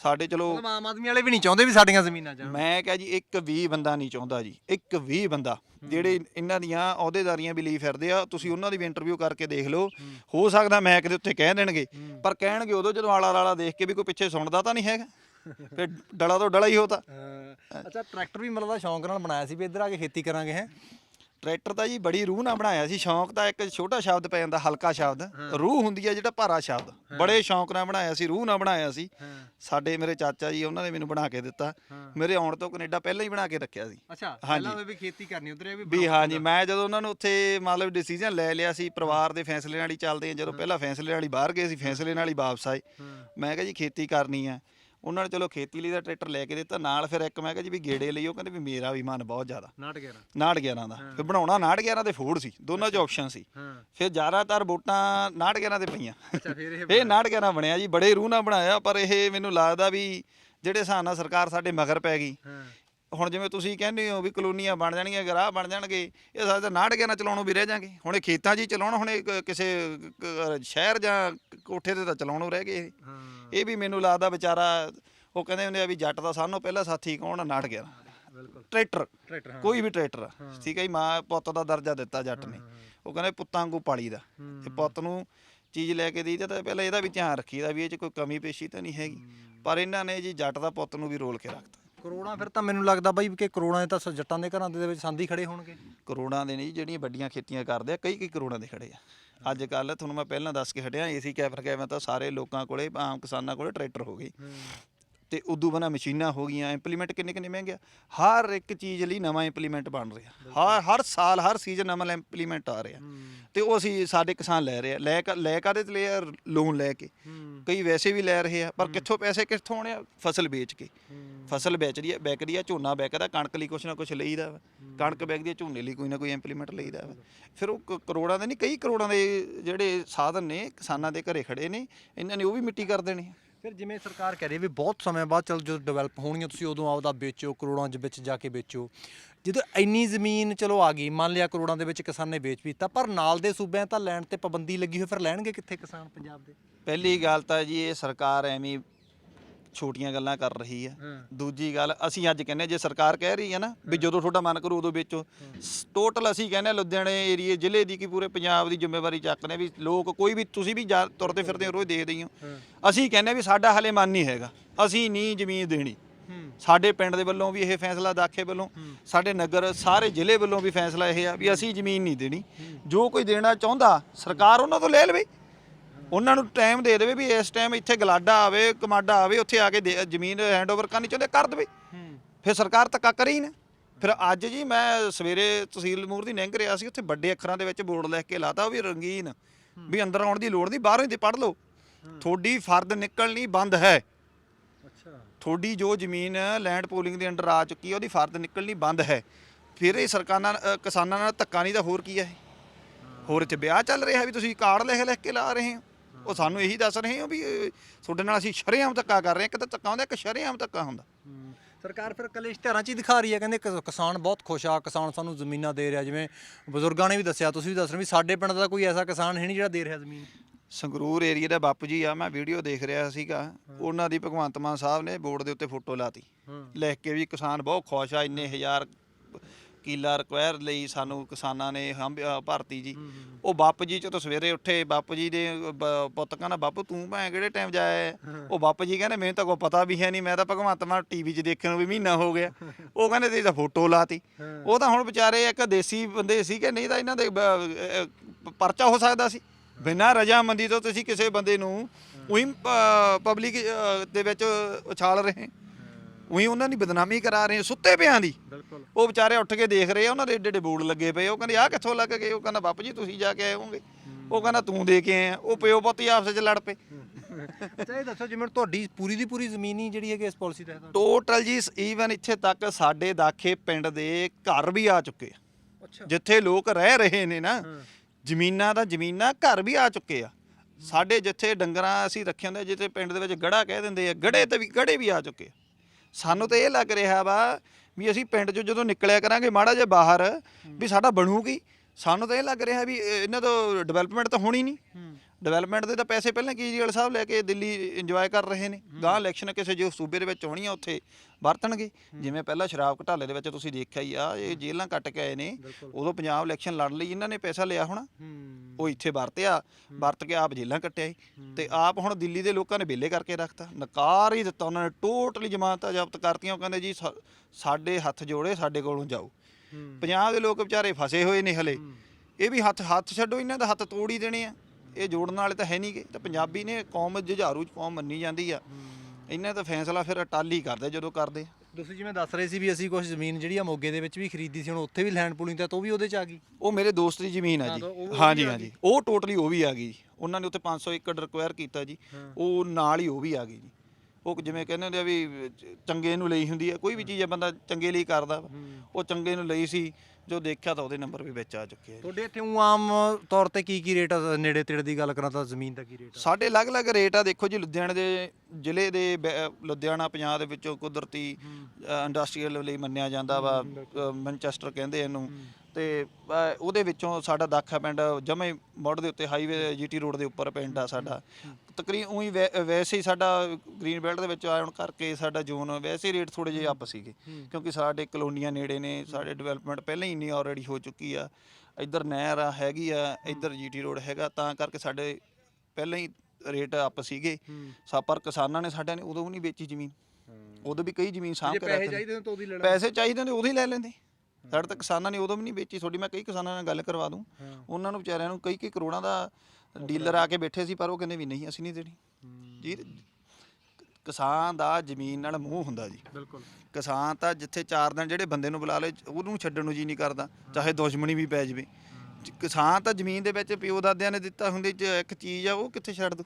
ਸਾਡੇ ਚਲੋ ਮਤਲਬ ਆਮ ਆਦਮੀ ਵਾਲੇ ਵੀ ਨਹੀਂ ਚਾਹੁੰਦੇ ਵੀ ਸਾਡੀਆਂ ਜ਼ਮੀਨਾਂ ਜਾਣ। ਮੈਂ ਕਿਹਾ ਜੀ ਇੱਕ ਵੀ ਬੰਦਾ ਨਹੀਂ ਚਾਹੁੰਦਾ ਜੀ ਇੱਕ ਵੀ ਬੰਦਾ। ਜਿਹੜੇ ਇਹਨਾਂ ਦੀਆਂ ਅਹੁਦੇਦਾਰੀਆਂ ਵੀ ਲਈ ਫਿਰਦੇ ਆ ਤੁਸੀਂ ਉਹਨਾਂ ਦੀ ਵੀ ਇੰਟਰਵਿਊ ਕਰਕੇ ਦੇਖ ਲਓ। ਹੋ। ਸਕਦਾ ਮੈਂ ਕਿਤੇ ਉੱਥੇ ਕਹਿ ਦੇਣਗੇ ਪਰ ਕਹਿਣਗੇ ਉਦੋਂ ਜਦੋਂ ਆਲਾ ਰਾਲਾ ਦੇਖ ਕੇ ਵੀ ਕੋਈ ਪਿੱਛੇ ਸੁਣਦਾ ਤਾਂ ਨਹੀਂ ਹੈਗਾ। ਫਿਰ ਡਲਾ ਤੋਂ ਡਲਾ ਹੀ ਹੋਤਾ ਅੱਛਾ ਟਰੈਕਟਰ ਵੀ ਮਤਲਬ ਦਾ ਸ਼ੌਂਕ ਨਾਲ ਬਣਾਇਆ ਸੀ ਵੀ ਇੱਧਰ ਆ ਕੇ ਖੇਤੀ ਕਰਾਂਗੇ ਹੈ। ਟਰੈਕਟਰ ਤਾਂ ਜੀ ਬੜੀ ਰੂਹ ਨਾਲ ਬਣਾਇਆ ਸੀ ਸ਼ੌਂਕ ਤਾਂ ਇੱਕ ਛੋਟਾ ਸ਼ਬਦ ਪੈ ਜਾਂਦਾ ਹਲਕਾ ਸ਼ਬਦ। ਰੂਹ ਹੁੰਦੀ ਹੈ ਜਿਹੜਾ ਭਾਰਾ ਸ਼ਬਦ। ਬੜੇ ਸ਼ੌਂਕ ਨਾਲ ਬਣਾਇਆ ਸੀ ਰੂਹ ਨਾਲ ਬਣਾਇਆ ਸੀ। ਸਾਡੇ ਮੇਰੇ ਚਾਚਾ ਜੀ ਉਹਨਾਂ ਨੇ ਮੈਨੂੰ ਬਣਾ ਕੇ ਦਿੱਤਾ। ਮੇਰੇ ਆਉਣ ਤੋਂ ਕੈਨੇਡਾ ਪਹਿਲਾਂ ਹੀ ਬਣਾ ਕੇ ਰੱਖਿਆ ਸੀ। ਅੱਛਾ। ਪਹਿਲਾਂ ਵੀ ਖੇਤੀ ਕਰਨੀ ਉਧਰ ਇਹ ਵੀ ਵੀ ਹਾਂਜੀ ਮੈਂ ਜਦੋਂ ਉਹਨਾਂ ਨੂੰ ਉੱਥੇ ਮਤਲਬ ਡਿਸੀਜਨ ਲੈ ਲਿਆ ਸੀ ਪਰਿਵਾਰ ਦੇ ਫੈਸਲੇ ਨਾਲ ਹੀ ਚੱਲਦੇ ਆ। ਜਦੋਂ ਪਹਿਲਾਂ ਫੈਸਲੇ ਨਾਲ ਹੀ ਬਾਹਰ ਗਏ ਸੀ ਫੈਸਲੇ ਨਾਲ ਹੀ ਵਾਪਸ ਆਏ। ਮੈਂ ਕਿਹਾ ਜੀ ਖੇਤੀ ਕਰਨੀ ਆ। ਉਹਨਾਂ ਨੇ ਚਲੋ ਖੇਤੀ ਲਈ ਦਾ ਟਰੈਕਟਰ ਲੈ ਕੇ ਦਿੱਤਾ ਨਾਲ ਫਿਰ ਇੱਕ ਮੈਂ ਕਿਹਾ ਜੀ ਵੀ ਗੇੜੇ ਲਈ ਉਹ ਕਹਿੰਦੇ ਵੀ ਮੇਰਾ ਵੀ ਮਨ ਬਹੁਤ ਜ਼ਿਆਦਾ। ਨਾਟ ਗਿਆ 69 ਦਾ। ਫਿਰ ਬਣਾਉਣਾ 69 ਦੇ ਫੋੜ ਸੀ ਦੋਨਾਂ 'ਚ ਆਪਸ਼ਨ ਸੀ। ਫਿਰ ਜ਼ਿਆਦਾਤਰ ਵੋਟਾਂ 69 ਦੇ ਪਈਆਂ। ਅੱਛਾ ਫਿਰ ਇਹ ਇਹ 69 ਬਣਿਆ ਜੀ ਬੜੇ ਰੂਹ ਨਾਲ ਬਣਾਇਆ ਪਰ ਇਹ ਮੈਨੂੰ ਲੱਗਦਾ ਵੀ ਜਿਹੜੇ ਹਿਸਾਬ ਨਾਲ ਸਰਕਾਰ ਸਾਡੇ ਮਗਰ ਪੈ ਗਈ ਹੁਣ ਜਿਵੇਂ ਤੁਸੀਂ ਕਹਿੰਦੇ ਹੋ ਵੀ ਕਲੋਨੀਆਂ ਬਣ ਜਾਣਗੀਆਂ ਗਰਾਹ ਬਣ ਜਾਣਗੇ ਇਹ ਸਾਡੇ ਤਾਂ ਨਾੜ ਨਾਲ ਚਲਾਉਣੋਂ ਵੀ ਰਹਿ ਜਾਣਗੇ। ਹੁਣ ਇਹ ਖੇਤਾਂ 'ਚ ਹੀ ਚਲਾਉਣ ਹੁਣ ਇਹ ਕ- ਕਿਸੇ ਕ- ਸ਼ਹਿਰ ਜਾਂ ਕੋਠੇ ਤੇ ਤਾਂ ਚਲਾਉਣੋਂ ਰਹਿ ਗਏ ਇਹ। ਵੀ ਮੈਨੂੰ ਲੱਗਦਾ ਵਿਚਾਰਾ ਉਹ ਕਹਿੰਦੇ ਹੁੰਦੇ ਆ ਵੀ ਜੱਟ ਦਾ ਸਾਨੂੰ ਪਹਿਲਾ ਸਾਥੀ ਕੌਣ ਆ? ਨਾੜ ਗਿਆ ਬਿਲਕੁਲ। ਟਰੈਕਟਰ। ਟਰੈਕਟਰ ਹਾਂ। ਕੋਈ ਵੀ ਟਰੈਕਟਰ ਆ। ਠੀਕ ਹੈ ਜੀ ਮਾਂ ਪੁੱਤ ਦਾ ਦਰਜਾ ਦਿੱਤਾ ਜੱਟ ਨੇ। ਉਹ ਕਹਿੰਦੇ ਪੁੱਤਾਂ ਵਾਂਗੂ ਪਾਲੀਦਾ ਤੇ ਪੁੱਤ ਨੂੰ ਚੀਜ਼ ਲੈ ਕੇ ਦੇਈਦਾ ਤਾਂ ਪਹਿਲਾਂ ਇਹਦਾ ਵੀ ਧਿਆਨ ਰੱਖੀਦਾ ਵੀ ਇਹ 'ਚ ਕੋਈ ਕਮੀ ਪੇਸ਼ੀ ਤਾਂ ਨਹੀਂ ਹੈਗੀ। ਪਰ ਇਹਨਾਂ ਨੇ ਜੀ ਜੱਟ ਦਾ ਪੁੱਤ ਨੂੰ ਵੀ ਰੋਲ ਕੇ ਰੱਖਤਾ। ਕਰੋੜਾਂ ਫਿਰ ਤਾਂ ਮੈਨੂੰ ਲੱਗਦਾ ਬਾਈ ਕਿ ਕਰੋੜਾਂ ਦੇ ਤਾਂ ਸ- ਜੱਟਾਂ ਦੇ ਘਰਾਂ ਦੇ ਵਿੱਚ ਸੰਦੀ ਖੜੇ ਹੋਣਗੇ। ਕਰੋੜਾਂ ਦੇ ਨਹੀਂ ਜਿਹੜੀਆਂ ਵੱਡੀਆਂ ਖੇਤੀਆਂ ਕਰਦੇ ਆ ਕਈ ਕਈ ਕਰੋੜਾਂ ਦੇ ਖੜੇ ਆ। ਅੱਜ ਕੱਲ ਤੁਹਾਨੂੰ ਮੈਂ ਪਹਿਲਾਂ ਦੱਸ ਕੇ ਹਟਿਆ ਏਸੀ ਕੈਫਰ ਕੈਫਰ ਤਾਂ ਸਾਰੇ ਲੋਕਾਂ ਕੋਲੇ ਆਮ ਕਿਸਾਨਾਂ ਕੋਲੇ ਟਰੈਕਟਰ ਹੋ ਗਏ। ਤੇ ਉਦੋਂ ਬਣਾ ਮਸ਼ੀਨਾਂ ਹੋ ਗਈਆਂ ਇੰਪਲੀਮੈਂਟ ਕਿੰਨੇ ਕਿੰਨੇ ਮਹਿੰਗੇ ਆ। ਹਰ ਇੱਕ ਚੀਜ਼ ਲਈ ਨਵਾਂ ਇੰਪਲੀਮੈਂਟ ਬਣ ਰਿਹਾ। ਹਰ ਹਰ ਸਾਲ ਹਰ ਸੀਜ਼ਨ ਨਵਾਂ ਇੰਪਲੀਮੈਂਟ ਆ ਰਿਹਾ। ਤੇ ਉਹ ਅਸੀਂ ਸਾਡੇ ਕਿਸਾਨ ਲੈ ਰਹੇ ਆ। ਲੈ ਕੇ ਲੈ ਕਾਦੇ ਤੇ ਲਿਆ ਲੋਨ ਲੈ ਕੇ। ਕਈ ਵੈਸੇ ਵੀ ਲੈ ਰਹੇ ਆ ਪਰ ਕਿੱਥੋਂ ਪੈਸੇ ਕਿੱਥੋਂ ਆਉਣੇ ਆ? ਫਸਲ ਵੇਚ ਕੇ। ਫਸਲ ਵੇਚਦੀ ਆ ਵਿਕਦੀ ਆ ਝੋਨਾ ਵਿਕਦਾ ਕਣਕ ਲਈ ਕੁਛ ਨਾ ਕੁਛ ਲਈਦਾ ਕਣਕ ਵਿਕਦੀ ਆ ਝੋਨੇ ਲਈ ਕੋਈ ਨਾ ਕੋਈ ਇੰਪਲੀਮੈਂਟ ਲਈਦਾ ਫਿਰ ਉਹ ਕਰੋੜਾਂ ਦੇ ਨਹੀਂ ਕਈ ਕਰੋੜਾਂ ਦੇ ਜਿਹੜੇ ਸਾਧਨ ਨੇ ਕਿਸਾਨਾਂ ਦੇ ਘਰੇ ਖੜੇ ਨੇ ਇਹਨਾਂ ਨੇ ਉਹ ਵੀ ਮਿੱਟੀ ਕਰ ਦੇਣੀ। ਫਿਰ ਜਿਵੇਂ ਸਰਕਾਰ ਕਹਿ ਰਹੀ ਵੀ ਬਹੁਤ ਸਮੇਂ ਬਾਅਦ ਚਲ ਜਦੋਂ ਡਿਵੈਲਪ ਹੋਣਗੀਆਂ ਤੁਸੀਂ ਉਦੋਂ ਆਪਦਾ ਵੇਚੋ, ਕਰੋੜਾਂ ਦੇ ਵਿੱਚ ਜਾ ਕੇ ਵੇਚੋ। ਜਦੋਂ ਇੰਨੀ ਜ਼ਮੀਨ ਚਲੋ ਆ ਗਈ, ਮੰਨ ਲਿਆ ਕਰੋੜਾਂ ਦੇ ਵਿੱਚ ਕਿਸਾਨ ਨੇ ਵੇਚ ਵੀ ਦਿੱਤਾ, ਪਰ ਨਾਲ ਦੇ ਸੂਬਿਆਂ ਤਾਂ ਲੈਣ ਤੇ ਪਾਬੰਦੀ ਲੱਗੀ ਹੋਈ, ਫਿਰ ਲੈਣਗੇ ਕਿੱਥੇ ਕਿਸਾਨ ਪੰਜਾਬ ਦੇ? ਪਹਿਲੀ ਗੱਲ ਤਾਂ ਜੀ, ਇਹ ਸਰਕਾਰ ਐਵੇਂ ਛੋਟੀਆਂ ਗੱਲਾਂ ਕਰ ਰਹੀ ਹੈ। ਹਾਂ। ਦੂਜੀ ਗੱਲ ਅਸੀਂ ਅੱਜ ਕਹਿੰਦੇ ਜੇ ਸਰਕਾਰ ਕਹਿ ਰਹੀ ਹੈ ਨਾ ਵੀ ਜਦੋਂ ਤੁਹਾਡਾ ਮਨ ਕਰੂ ਉਦੋਂ ਵੇਚੋ। ਟੋਟਲ ਅਸੀਂ ਕਹਿੰਦੇ ਲੁਧਿਆਣੇ ਏਰੀਏ ਜ਼ਿਲ੍ਹੇ ਦੀ ਕੀ ਪੂਰੇ ਪੰਜਾਬ ਦੀ ਜ਼ਿੰਮੇਵਾਰੀ ਚੱਕਦੇ ਵੀ ਲੋਕ ਕੋਈ ਵੀ ਤੁਸੀਂ ਵੀ ਤੁਰਦੇ ਫਿਰਦੇ ਹੋ ਰੋਜ਼ ਦੇਖਦੇ ਹੋ ਅਸੀਂ ਕਹਿੰਦੇ ਵੀ ਸਾਡਾ ਹਲੇ ਮਨ ਨਹੀਂ ਹੈਗਾ। ਅਸੀਂ ਨਹੀਂ ਜ਼ਮੀਨ ਦੇਣੀ। ਸਾਡੇ ਪਿੰਡ ਦੇ ਵੱਲੋਂ ਵੀ ਇਹ ਫੈਸਲਾ ਦਾਖੇ ਵੱਲੋਂ ਸਾਡੇ ਨਗਰ ਸਾਰੇ ਜ਼ਿਲ੍ਹੇ ਵੱਲੋਂ ਵੀ ਫੈਸਲਾ ਇਹ ਆ ਵੀ ਅਸੀਂ ਜ਼ਮੀਨ ਨਹੀਂ ਦੇਣੀ। ਜੋ ਕੋਈ ਦੇਣਾ ਚਾਹੁੰਦਾ ਸਰਕਾਰ ਉਹਨਾਂ ਤੋਂ ਲੈ ਲਵੇ। ਉਹਨਾਂ ਨੂੰ ਟਾਈਮ ਦੇ ਦੇਵੇ ਵੀ ਇਸ ਟਾਈਮ ਇੱਥੇ ਗਲਾਡਾ ਆਵੇ ਕਮਾਡਾ ਆਵੇ ਉੱਥੇ ਆ ਕੇ ਦੇ- ਜ਼ਮੀਨ ਹੈਂਡਓਵਰ ਕਰਨੀ ਚਾਹੁੰਦੇ ਕਰ ਦੇਵੇ। ਫਿਰ ਸਰਕਾਰ ਧੱਕਾ ਕਰੇ ਹੀ ਨਾ। ਫਿਰ ਅੱਜ ਜੀ ਮੈਂ ਸਵੇਰੇ ਤਹਿਸੀਲ ਮੂਰ ਦੀ ਲੰਘ ਰਿਹਾ ਸੀ ਉੱਥੇ ਵੱਡੇ ਅੱਖਰਾਂ ਦੇ ਵਿੱਚ ਬੋਰਡ ਲਿਖ ਕੇ ਲਾਤਾ ਉਹ ਵੀ ਰੰਗੀਨ ਵੀ ਅੰਦਰ ਆਉਣ ਦੀ ਲੋੜ ਨਹੀਂ ਬਾਹਰੋਂ ਹੀ ਪੜ ਲਓ। ਤੁਹਾਡੀ ਫਰਦ ਨਿਕਲਣੀ ਬੰਦ ਹੈ। ਅੱਛਾ। ਤੁਹਾਡੀ ਜੋ ਜ਼ਮੀਨ ਲੈਂਡ ਪੂਲਿੰਗ ਦੇ ਅੰਡਰ ਆ ਚੁੱਕੀ ਹੈ ਉਹਦੀ ਫਰਦ ਨਿਕਲਣੀ ਬੰਦ ਹੈ। ਫਿਰ ਇਹ ਸਰਕਾਰਾਂ ਅ, ਕਿਸਾਨਾਂ ਨਾਲ ਧੱਕਾ ਨਹੀਂ ਤਾਂ ਹੋਰ ਕੀ ਹੈ ਹੋਰ ਇੱਥੇ ਵਿਆਹ ਚੱਲ ਰਿਹਾ ਵੀ ਤੁਸੀਂ ਕਾਰਡ ਲਿਖ ਲਿਖ ਕੇ ਲਾ ਰਹੇ ਹੋ। ਉਹ ਸਾਨੂੰ ਇਹੀ ਦੱਸ ਰਹੇ ਹੋ ਵੀ ਤੁਹਾਡੇ ਨਾਲ ਅਸੀਂ ਸ਼ਰੇਆਮ ਧੱਕਾ ਕਰ ਰਹੇ ਹਾਂ। ਇੱਕ ਤਾਂ ਧੱਕਾ ਹੁੰਦਾ ਇੱਕ ਸ਼ਰੇਆਮ ਧੱਕਾ ਹੁੰਦਾ। ਸਰਕਾਰ ਫਿਰ ਕੱਲੇ ਇਸ਼ਤਿਹਾਰਾਂ 'ਚ ਹੀ ਦਿਖਾ ਰਹੀ ਹੈ ਕਹਿੰਦੇ ਕਿਸ- ਕਿਸਾਨ ਬਹੁਤ ਖੁਸ਼ ਆ ਕਿਸਾਨ ਸਾਨੂੰ ਜ਼ਮੀਨਾਂ ਦੇ ਰਿਹਾ। ਜਿਵੇਂ ਬਜ਼ੁਰਗਾਂ ਨੇ ਵੀ ਦੱਸਿਆ ਤੁਸੀਂ ਵੀ ਦੱਸ ਰਹੇ ਵੀ ਸਾਡੇ ਪਿੰਡ ਦਾ ਕੋਈ ਐਸਾ ਕਿਸਾਨ ਹੈ ਨਹੀਂ ਜਿਹੜਾ ਦੇ ਰਿਹਾ ਜ਼ਮੀਨ। ਸੰਗਰੂਰ ਏਰੀਆ ਦਾ ਬਾਪੂ ਜੀ ਆ ਮੈਂ ਵੀਡੀਓ ਦੇਖ ਰਿਹਾ ਸੀਗਾ। ਉਹਨਾਂ ਦੀ ਭਗਵੰਤ ਮਾਨ ਸਾਹਿਬ ਨੇ ਬੋਰਡ ਦੇ ਉੱਤੇ ਫੋਟੋ ਲਾਤੀ। ਲਿਖ ਕੇ ਵੀ ਕਿਸਾਨ ਬਹੁਤ ਖੁਸ਼ ਆ ਇੰਨੇ ਹਜ਼ਾਰ ਕਿੱਲਾ ਰਿਕਵਾਇਰ ਲਈ ਸਾਨੂੰ ਕਿਸਾਨਾਂ ਨੇ ਹੰਭ ਅ, ਭਰਤੀ ਜੀ। ਉਹ ਬਾਪੂ ਜੀ ਜਦੋਂ ਸਵੇਰੇ ਉੱਠੇ ਬਾਪੂ ਜੀ ਦੇ ਬ- ਪੁੱਤ ਕਹਿੰਦਾ ਬਾਪੂ ਤੂੰ ਭੈਂ ਕਿਹੜੇ ਟਾਈਮ ਜਾਇਆ ਹੈ?" ਉਹ ਬਾਪੂ ਜੀ ਕਹਿੰਦੇ ਮੈਨੂੰ ਤਾਂ ਕੋਈ ਪਤਾ ਵੀ ਹੈ ਨਹੀਂ ਮੈਂ ਤਾਂ ਭਗਵੰਤ ਮਾਨ ਟੀਵੀ 'ਚ ਦੇਖਣ ਨੂੰ ਵੀ ਮਹੀਨਾ ਹੋ ਗਿਆ। ਉਹ ਕਹਿੰਦੇ ਤੇ ਤਾਂ ਫੋਟੋ ਲਾਤੀ। ਉਹ ਤਾਂ ਹੁਣ ਵਿਚਾਰੇ ਇੱਕ ਦੇਸੀ ਬੰਦੇ ਸੀਗੇ ਨਹੀਂ ਤਾਂ ਇਹਨਾਂ ਦੇ ਬ- ਅ, ਅ, ਪਰਚਾ ਹੋ ਸਕਦਾ ਸੀ। ਬਿਨਾਂ ਰਜਾਮੰਦੀ ਤੋਂ ਤੁਸੀਂ ਕਿਸੇ ਬੰਦੇ ਨੂੰ ਉਹੀ ਪਬਲਿਕ ਦੇ ਵਿੱਚ ਉਛਾਲ ਰਹੇ। ਉਹੀ ਉਹਨਾਂ ਦੀ ਬਦਨਾਮੀ ਕਰਾ ਰਹੇ ਸੁੱਤੇ ਪਿਆਂ ਦੀ। ਬਿਲਕੁਲ। ਉਹ ਵਿਚਾਰੇ ਉੱਠ ਕੇ ਦੇਖ ਰਹੇ ਆ ਉਹਨਾਂ ਦੇ ਏਡੇ ਏਡੇ ਬੋਰਡ ਲੱਗੇ ਪਏ ਉਹ ਕਹਿੰਦੇ ਆਹ ਕਿੱਥੋਂ ਲੱਗ ਗਏ? ਉਹ ਕਹਿੰਦਾ ਬਾਪੂ ਜੀ ਤੁਸੀਂ ਜਾ ਕੇ ਆਏ ਹੋਗੇ ਉਹ ਕਹਿੰਦਾ ਤੂੰ ਦੇ ਕੇ ਆਇਆ। ਉਹ ਪਿਓ ਪੁੱਤ ਹੀ ਆਪਸ ਵਿੱਚ ਲੜ ਪਏ। ਅੱਛਾ ਇਹ ਦੱਸੋ ਜਿਵੇਂ ਤੁਹਾਡੀ ਪੂਰੀ ਦੀ ਪੂਰੀ ਜ਼ਮੀਨ ਹੀ ਜਿਹੜੀ ਹੈਗੀ ਇਸ ਪਾਲਿਸੀ ਤਹਿਤ? ਟੋਟਲ ਜੀ ਈਵਨ ਇੱਥੇ ਤੱਕ ਸਾਡੇ ਦਾਖੇ ਪਿੰਡ ਦੇ ਘਰ ਵੀ ਆ ਚੁੱਕੇ ਆ। ਅੱਛਾ। ਜਿੱਥੇ ਲੋਕ ਰਹਿ ਰਹੇ ਨੇ ਨਾ ਜ਼ਮੀਨਾਂ ਦਾ ਜ਼ਮੀਨਾਂ ਘਰ ਵੀ ਆ ਚੁੱਕੇ ਆ। ਸਾਡੇ ਜਿੱਥੇ ਡੰਗਰਾਂ ਅਸੀਂ ਰੱਖੇ ਹੁੰਦੇ ਜਿੱਥੇ ਪਿੰਡ ਦੇ ਵਿੱਚ ਗੜਾ ਕਹਿ ਦਿੰਦੇ ਆ ਗੜੇ ਤੇ ਵੀ ਗੜੇ ਵੀ ਆ ਚੁੱਕੇ ਆ। ਸਾਨੂੰ ਤਾਂ ਇਹ ਲੱਗ ਰਿਹਾ ਵਾ ਵੀ ਅਸੀਂ ਪਿੰਡ 'ਚੋਂ ਜਦੋਂ ਨਿਕਲਿਆ ਕਰਾਂਗੇ ਮਾੜਾ ਜਿਹਾ ਬਾਹਰ, ਵੀ ਸਾਡਾ ਬਣੂਗੀ ਸਾਨੂੰ ਤਾਂ ਇਹ ਲੱਗ ਰਿਹਾ ਵੀ ਇਹਨਾਂ ਤੋਂ ਡਿਵੈਲਪਮੈਂਟ ਤਾਂ ਹੋਣੀ ਨਹੀਂ। ਡਿਵੈਲਪਮੈਂਟ ਦੇ ਤਾਂ ਪੈਸੇ ਪਹਿਲਾਂ ਕੇਜਰੀਵਾਲ ਸਾਹਿਬ ਲੈ ਕੇ ਦਿੱਲੀ ਇੰਜੋਏ ਕਰ ਰਹੇ ਨੇ। ਗਾਂ ਇਲੈਕਸ਼ਨ ਕਿਸੇ ਜੋ ਸੂਬੇ ਦੇ ਵਿੱਚ ਹੋਣੀ ਆ ਉੱਥੇ ਵਰਤਣਗੇ। ਜਿਵੇਂ ਪਹਿਲਾਂ ਸ਼ਰਾਬ ਘਟਾਲੇ ਦੇ ਵਿੱਚ ਤੁਸੀਂ ਦੇਖਿਆ ਹੀ ਆ ਇਹ ਜੇਲ੍ਹਾਂ ਕੱਟ ਕੇ ਆਏ ਨੇ। ਉਦੋਂ ਪੰਜਾਬ ਇਲੈਕਸ਼ਨ ਲੜ ਲਈ ਇਹਨਾਂ ਨੇ ਪੈਸਾ ਲਿਆ ਹੋਣਾ। ਉਹ ਇੱਥੇ ਵਰਤਿਆ ਵਰਤ ਕੇ ਆਪ ਜੇਲ੍ਹਾਂ ਕੱਟਿਆ ਤੇ ਆਪ ਹੁਣ ਦਿੱਲੀ ਦੇ ਲੋਕਾਂ ਨੇ ਵਿਹਲੇ ਕਰਕੇ ਰੱਖਤਾ। ਨਕਾਰ ਹੀ ਦਿੱਤਾ ਉਹਨਾਂ ਨੇ ਟੋਟਲੀ ਜ਼ਮਾਨਤਾਂ ਜ਼ਬਤ ਕਰਤੀਆਂ। ਉਹ ਕਹਿੰਦੇ ਜੀ ਸਾਡੇ ਹੱਥ ਜੋੜੇ ਸਾਡੇ ਕੋਲੋਂ ਜਾਓ। ਪੰਜਾਬ ਦੇ ਲੋਕ ਵਿਚਾਰੇ ਫਸੇ ਹੋਏ ਨੇ ਹਲੇ। ਇਹ ਵੀ ਹੱਥ ਹੱਥ ਛੱਡੋ ਇਹਨਾਂ ਦਾ ਹੱਥ ਤੋੜ ਹੀ ਦੇਣੇ ਆ। ਇਹ ਜੋੜਨ ਵਾਲੇ ਤਾਂ ਹੈ ਨਹੀਂਗੇ ਤਾਂ ਪੰਜਾਬੀ ਨੇ ਕੌਮ ਜੁਝਾਰੂ ਕੌਮ ਮੰਨੀ ਜਾਂਦੀ ਆ। ਇਹਨਾਂ ਦਾ ਫੈਸਲਾ ਫਿਰ ਅਟਾਲੀ ਕਰਦੇ ਜਦੋਂ ਕਰਦੇ। ਤੁਸੀਂ ਜਿਵੇਂ ਦੱਸ ਰਹੇ ਸੀ ਵੀ ਅਸੀਂ ਕੁਝ ਜ਼ਮੀਨ ਜਿਹੜੀ ਆ ਮੋਗੇ ਦੇ ਵਿੱਚ ਵੀ ਖਰੀਦੀ ਸੀ ਹੁਣ ਉੱਥੇ ਵੀ ਲੈਂਡ ਪੂਲਿੰਗ ਤਾਂ ਉਹ ਵੀ ਉਹਦੇ ਚ ਆ ਗਈ। ਉਹ ਮੇਰੇ ਦੋਸਤ ਦੀ ਜ਼ਮੀਨ ਆ ਹਾਂ, ਜੀ। ਤਾਂ ਹਾਂਜੀ ਹਾਂਜੀ। ਉਹ ਟੋਟਲੀ ਉਹ ਵੀ ਆ ਗਈ। ਜੀ। ਉਹਨਾਂ ਨੇ ਉੱਥੇ 500 ਏਕੜ ਰਿਕਵਾਇਰ ਕੀਤਾ ਜੀ। ਉਹ ਨਾਲ ਹੀ ਉਹ ਵੀ ਆ ਗਈ ਜੀ। ਉਹ ਜਿਵੇਂ ਕਹਿੰਦੇ ਹੁੰਦੇ ਆ ਵੀ ਚ- ਚੰਗੇ ਨੂੰ ਲਈ ਹੁੰਦੀ ਆ। ਕੋਈ ਵੀ ਚੀਜ਼ ਆ ਬੰਦਾ ਚੰਗੇ ਲਈ ਕਰਦਾ। ਉਹ ਚੰਗੇ ਨੂੰ ਲਈ ਸੀ। ਜੋ ਦੇਖਿਆ ਤਾਂ ਉਹਦੇ ਨੰਬਰ ਵੀ ਵਿੱਚ ਆ ਚੁੱਕੇ ਆ ਜੀ। ਤੁਹਾਡੇ ਇੱਥੇ ਊਂ ਆਮ ਤੌਰ ਤੇ ਕੀ ਕੀ ਰੇਟ ਆ? ਨੇੜੇ ਤੇੜੇ ਦੀ ਗੱਲ ਕਰਾਂ ਤਾਂ ਜ਼ਮੀਨ ਦਾ ਕੀ ਰੇਟ ਆ? ਸਾਡੇ ਅਲੱਗ-ਅਲੱਗ ਰੇਟ ਆ। ਦੇਖੋ ਜੀ ਲੁਧਿਆਣੇ ਦੇ ਜ਼ਿਲ੍ਹੇ ਦੇ ਬੈ- ਲੁਧਿਆਣਾ ਪੰਜਾਬ ਦੇ ਵਿੱਚੋਂ ਕੁਦਰਤੀ ਇੰਡਸਟਰੀਅਲ ਲਈ ਮੰਨਿਆ ਜਾਂਦਾ ਵਾ। ਅ, ਮੈਨਚੈਸਟਰ ਕਹਿੰਦੇ ਇਹਨੂੰ। ਤੇ ਅ, ਉਹਦੇ ਵਿੱਚੋਂ ਸਾਡਾ ਦਾਖਾ ਪਿੰਡ ਜਮੇ ਮੋੜ ਦੇ ਉੱਤੇ ਹਾਈਵੇ ਜੀਟੀ ਰੋਡ ਦੇ ਉੱਪਰ ਪਿੰਡ ਆ ਸਾਡਾ। ਤਕਰੀਬਨ ਉਹੀ ਵੈਸੇ ਹੀ ਸਾਡਾ ਗ੍ਰੀਨ ਬੈਲਟ ਦੇ ਵਿੱਚ ਆਉਣ ਕਰਕੇ ਸਾਡਾ ਜ਼ੋਨ ਵੈਸੇ ਹੀ ਰੇਟ ਥੋੜੇ ਜਿਹੇ ਅੱਪ ਸੀਗੇ। ਕਿਉਂਕਿ ਸਾਡੇ ਕਲੋਨੀਆਂ ਨੇੜੇ ਨੇ ਸਾਡੇ ਡਿਵੈਲਪਮੈਂਟ ਪਹਿਲਾਂ ਹੀ ਇੰਨੀ ਆਲਰੇਡੀ ਹੋ ਚੁੱਕੀ ਆ। ਇੱਧਰ ਨਹਿਰ ਆ ਹੈਗੀ ਆ ਇੱਧਰ ਜੀਟੀ ਰੋਡ ਹੈਗਾ ਤਾਂ ਕਰਕੇ ਸਾਡੇ ਪਹਿਲਾਂ ਹੀ ਰੇਟ ਅੱਪ ਸੀਗੇ। ਸਾ ਪਰ ਕਿਸਾਨਾਂ ਨੇ ਸਾਡਿਆਂ ਨੇ ਉਦੋਂ ਵੀ ਨਹੀਂ ਵੇਚੀ ਜ਼ਮੀਨ। ਉਦੋਂ ਵੀ ਕਈ ਜ਼ਮੀਨ ਸਾਂਭ ਜੇ ਕੇ ਪੈਸੇ ਰੱਖਦੇ ਚਾਹੀਦੇ ਨੇ ਤਾਂ ਉਹਦੀ ਲੈ ਪੈਸੇ ਚਾਹੀਦੇ ਨੇ ਉਦੋਂ ਹੀ ਲੈ ਲੈਂਦੇ। ਸਾਡੇ ਤਾਂ ਕਿਸਾਨਾਂ ਨੇ ਉਦੋਂ ਵੀ ਨਹੀਂ ਵੇਚੀ ਤੁਹਾਡੀ ਮੈਂ ਕਈ ਕਿਸਾਨਾਂ ਨਾਲ ਗੱਲ ਕਰਵਾ ਦੂੰ। ਉਹਨਾਂ ਨੂੰ ਵਿਚਾਰਿਆਂ ਨੂੰ ਕਈ ਕਈ ਕਰੋੜਾਂ ਦਾ ਡੀਲਰ ਆ ਕੇ ਬੈਠੇ ਸੀ ਪਰ ਉਹ ਕਹਿੰਦੇ ਵੀ ਨਹੀਂ ਅਸੀਂ ਨਹੀਂ ਦੇਣੀ। ਜੀ ਕਿਸਾਨ ਦਾ ਜ਼ਮੀਨ ਨਾਲ ਮੂੰਹ ਹੁੰਦਾ ਜੀ। ਬਿਲਕੁਲ। ਕਿਸਾਨ ਤਾਂ ਜਿੱਥੇ ਚਾਰ ਦਿਨ ਜਿਹੜੇ ਬੰਦੇ ਨੂੰ ਬੁਲਾ ਲਏ ਉਹਨੂੰ ਛੱਡਣ ਨੂੰ ਜੀ ਨਹੀਂ ਕਰਦਾ ਚਾਹੇ ਦੁਸ਼ਮਣੀ ਵੀ ਪੈ ਜਵੇ। ਕਿਸਾਨ ਤਾਂ ਜ਼ਮੀਨ ਦੇ ਵਿੱਚ ਪਿਓ ਦਾਦਿਆਂ ਨੇ ਦਿੱਤਾ ਹੁੰਦੀ ਚ ਇੱਕ ਚੀਜ਼ ਆ ਉਹ ਕਿੱਥੇ ਛੱਡ ਦੂ?